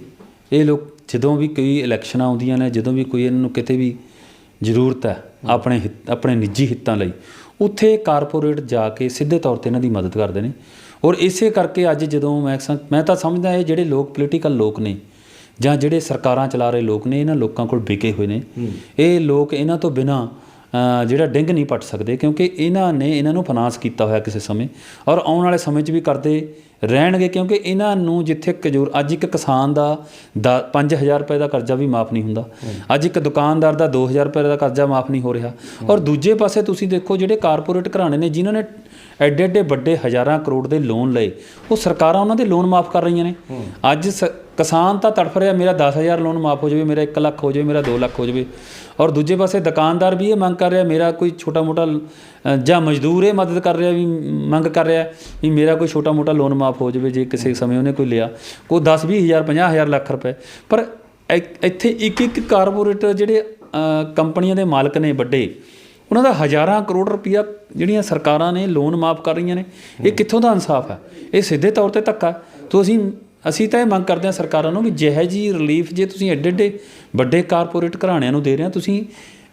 ਇਹ ਲੋਕ ਜਦੋਂ ਵੀ ਕੋਈ ਇਲੈਕਸ਼ਨਾਂ ਆਉਂਦੀਆਂ ਨੇ ਜਦੋਂ ਵੀ ਕੋਈ ਇਹਨਾਂ ਨੂੰ ਕਿਤੇ ਵੀ ਜ਼ਰੂਰਤ ਹੈ ਆਪਣੇ ਆਪਣੇ ਨਿੱਜੀ ਹਿੱਤਾਂ ਲਈ ਉੱਥੇ ਕਾਰਪੋਰੇਟ ਜਾ ਕੇ ਸਿੱਧੇ ਤੌਰ ਤੇ ਇਹਨਾਂ ਦੀ ਮਦਦ ਕਰਦੇ ਨੇ। ਔਰ ਇਸੇ ਕਰਕੇ ਅੱਜ ਜਦੋਂ ਮੈਂ ਮੈਂ ਤਾਂ ਸਮਝਦਾ ਇਹ ਜਿਹੜੇ ਲੋਕ ਪੋਲੀਟੀਕਲ ਲੋਕ ਨੇ ਜਾਂ ਜਿਹੜੇ ਸਰਕਾਰਾਂ ਚਲਾ ਰਹੇ ਲੋਕ ਨੇ ਇਹਨਾਂ ਲੋਕਾਂ ਕੋਲ ਵਿਕੇ ਹੋਏ ਨੇ ਇਹ ਲੋਕ ਇਹਨਾਂ ਤੋਂ ਬਿਨਾ ਜਿਹੜਾ ਡਿੰਗ ਨਹੀਂ ਪੱਟ ਸਕਦੇ ਕਿਉਂਕਿ ਇਹਨਾਂ ਨੇ ਇਹਨਾਂ ਨੂੰ ਫਾਈਨਾਂਸ ਕੀਤਾ ਹੋਇਆ ਕਿਸੇ ਸਮੇਂ ਔਰ ਆਉਣ ਵਾਲੇ ਸਮੇਂ 'ਚ ਵੀ ਕਰਦੇ ਰਹਿਣਗੇ ਕਿਉਂਕਿ ਇਹਨਾਂ ਨੂੰ ਜਿੱਥੇ ਕਜੂਰ ਅੱਜ ਇੱਕ ਕਿਸਾਨ ਦਾ 5000 ਰੁਪਏ ਦਾ ਕਰਜ਼ਾ ਵੀ ਮਾਫ ਨਹੀਂ ਹੁੰਦਾ। ਅੱਜ ਇੱਕ ਦੁਕਾਨਦਾਰ ਦਾ 2000 ਰੁਪਏ ਦਾ ਕਰਜ਼ਾ ਮਾਫ ਨਹੀਂ ਹੋ ਰਿਹਾ। ਔਰ ਦੂਜੇ ਪਾਸੇ ਤੁਸੀਂ ਦੇਖੋ ਜਿਹੜੇ ਕਾਰਪੋਰੇਟ ਘਰਾਣੇ ਨੇ, ਜਿਨ੍ਹਾਂ ਨੇ ਐਡੇ ਐਡੇ ਵੱਡੇ ਹਜ਼ਾਰਾਂ ਕਰੋੜ ਦੇ ਲੋਨ ਲਏ, ਉਹ ਸਰਕਾਰਾਂ ਉਹਨਾਂ ਦੇ ਲੋਨ ਮਾਫ ਕਰ ਰਹੀਆਂ ਨੇ। ਅੱਜ ਸ- ਕਿਸਾਨ ਤਾਂ ਤੜਫ ਰਿਹਾ, ਮੇਰਾ 10000 ਲੋਨ ਮਾਫ ਹੋ ਜਾਵੇ, ਮੇਰਾ 1 ਲੱਖ ਹੋ ਜਾਵੇ, ਮੇਰਾ 2 ਲੱਖ ਹੋ ਜਾਵੇ। ਔਰ ਦੂਜੇ ਪਾਸੇ ਦੁਕਾਨਦਾਰ ਵੀ ਇਹ ਮੰਗ ਕਰ ਰਿਹਾ, ਮੇਰਾ ਕੋਈ ਛੋਟਾ ਮੋਟਾ ਜਾਂ ਮਜ਼ਦੂਰ ਇਹ ਮਦਦ ਕਰ ਰਿਹਾ ਵੀ ਮੰਗ ਕਰ ਰਿਹਾ ਵੀ ਮੇਰਾ ਕੋਈ ਛੋਟਾ ਮੋਟਾ ਲੋਨ ਮਾਫ ਹੋ ਜਾਵੇ ਜੇ ਕਿਸੇ ਸਮੇਂ ਉਹਨੇ ਕੋਈ ਲਿਆ। ਕੋਈ 10 20000 50000 ਲੱਖ ਰੁਪਏ। ਪਰ ਇੱਥੇ ਇੱਕ ਇੱਕ ਕਾਰਪੋਰੇਟ ਜਿਹੜੇ ਕੰਪਨੀਆਂ ਦੇ ਮਾਲਕ ਨੇ ਵੱਡੇ ਉਹਨਾਂ ਦਾ ਹਜ਼ਾਰਾਂ ਕਰੋੜ ਰੁਪਈਆ ਜਿਹੜੀਆਂ ਸਰਕਾਰਾਂ ਨੇ ਲੋਨ ਮਾਫ ਕਰ ਰਹੀਆਂ ਨੇ ਇਹ ਕਿੱਥੋਂ ਦਾ ਇਨਸਾਫ ਹੈ? ਇਹ ਸਿੱਧੇ ਤੌਰ ਤੇ ਧੱਕਾ। ਤੋ ਅਸੀਂ ਅਸੀਂ ਤਾਂ ਇਹ ਮੰਗ ਕਰਦੇ ਹਾਂ ਸਰਕਾਰਾਂ ਨੂੰ ਵੀ ਜਿਹੋ ਜੀ ਰਿਲੀਫ ਜੇ ਤੁਸੀਂ ਐਡੇ ਐਡੇ ਵੱਡੇ ਕਾਰਪੋਰੇਟ ਘਰਾਣਿਆਂ ਨੂੰ ਦੇ ਰਹੇ ਹੋ ਤੁਸੀਂ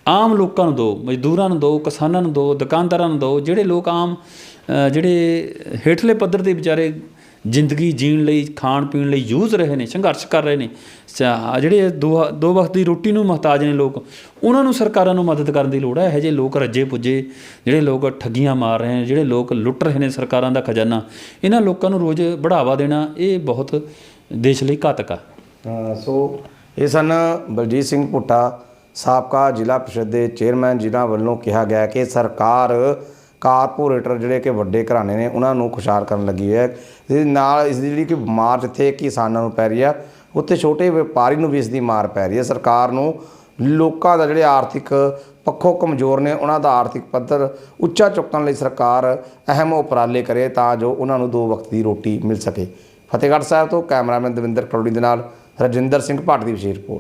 ਆਮ ਲੋਕਾਂ ਨੂੰ ਦਿਓ ਮਜ਼ਦੂਰਾਂ ਨੂੰ ਦਿਓ ਕਿਸਾਨਾਂ ਨੂੰ ਦਿਓ ਦੁਕਾਨਦਾਰਾਂ ਨੂੰ ਦਿਓ ਜਿਹੜੇ ਲੋਕ ਆਮ ਜਿਹੜੇ ਹੇਠਲੇ ਪੱਧਰ ਦੇ ਵਿਚਾਰੇ ਜ਼ਿੰਦਗੀ ਜੀਣ ਲਈ, ਖਾਣ ਪੀਣ ਲਈ ਯੂਜ਼ ਰਹੇ ਨੇ, ਸੰਘਰਸ਼ ਕਰ ਰਹੇ ਨੇ, ਸ- ਜਿਹੜੇ ਦੋ ਦੋ ਵਕਤ ਦੀ ਰੋਟੀ ਨੂੰ ਮੁਹਤਾਜ ਨੇ ਲੋਕ, ਉਹਨਾਂ ਨੂੰ ਸਰਕਾਰਾਂ ਨੂੰ ਮਦਦ ਕਰਨ ਦੀ ਲੋੜ ਹੈ, ਇਹੋ ਜਿਹੇ ਲੋਕ ਰੱਜੇ ਪੁੱਜੇ, ਜਿਹੜੇ ਲੋਕ ਠੱਗੀਆਂ ਮਾਰ ਰਹੇ ਨੇ, ਜਿਹੜੇ ਲੋਕ ਲੁੱਟ ਰਹੇ ਨੇ ਸਰਕਾਰਾਂ ਦਾ ਖਜ਼ਾਨਾ, ਇਹਨਾਂ ਲੋਕਾਂ ਨੂੰ ਰੋਜ਼ ਬੜਾਵਾ ਦੇਣਾ, ਇਹ ਬਹੁਤ ਦੇਸ਼ ਲਈ ਘਾਤਕ ਆ। ਸੋ, ਇਹ ਸਨ ਬਲਜੀਤ ਸਿੰਘ ਭੁੱਟਾ ਸਾਬਕਾ ਜ਼ਿਲ੍ਹਾ ਪ੍ਰੀਸ਼ਦ ਦੇ ਚੇਅਰਮੈਨ ਜਿਨ੍ਹਾਂ ਵੱਲੋਂ ਕਿਹਾ ਗਿਆ ਕਿ ਸਰਕਾਰ, ਕਾਰਪੋਰੇਟਰ ਜਿਹੜੇ ਕਿ ਵੱਡੇ ਘਰਾਣੇ ਨੇ, ਉਹਨਾਂ ਨੂੰ ਖੁਸ਼ਹਾਲ ਕਰਨ ਲੱਗੀ ਹੈ। ਇਸ ਨਾਲ ਇਸ ਦੀ ਜਿਹੜੀ ਕਿ ਮਾਰ ਜਿੱਥੇ ਕਿਸਾਨਾਂ ਨੂੰ ਪੈ ਰਹੀ ਆ, ਉੱਥੇ ਛੋਟੇ ਵਪਾਰੀ ਨੂੰ ਵੀ ਇਸ ਦੀ ਮਾਰ ਪੈ ਰਹੀ ਹੈ। ਸਰਕਾਰ ਨੂੰ ਲੋਕਾਂ ਦਾ ਜਿਹੜੇ ਆਰਥਿਕ ਪੱਖੋਂ ਕਮਜ਼ੋਰ ਨੇ, ਉਹਨਾਂ ਦਾ ਆਰਥਿਕ ਪੱਧਰ ਉੱਚਾ ਚੁੱਕਣ ਲਈ ਸਰਕਾਰ ਅਹਿਮ ਉਪਰਾਲੇ ਕਰੇ ਤਾਂ ਜੋ ਉਹਨਾਂ ਨੂੰ ਦੋ ਵਕਤ ਦੀ ਰੋਟੀ ਮਿਲ ਸਕੇ। ਫਤਿਹਗੜ੍ਹ ਸਾਹਿਬ ਤੋਂ ਕੈਮਰਾਮੈਨ ਦਵਿੰਦਰ ਕਰੋੜੀ ਦੇ ਨਾਲ ਰਜਿੰਦਰ ਸਿੰਘ ਭਾਟ ਦੀ ਵਿਸ਼ੇਸ਼ ਰਿਪੋਰਟ।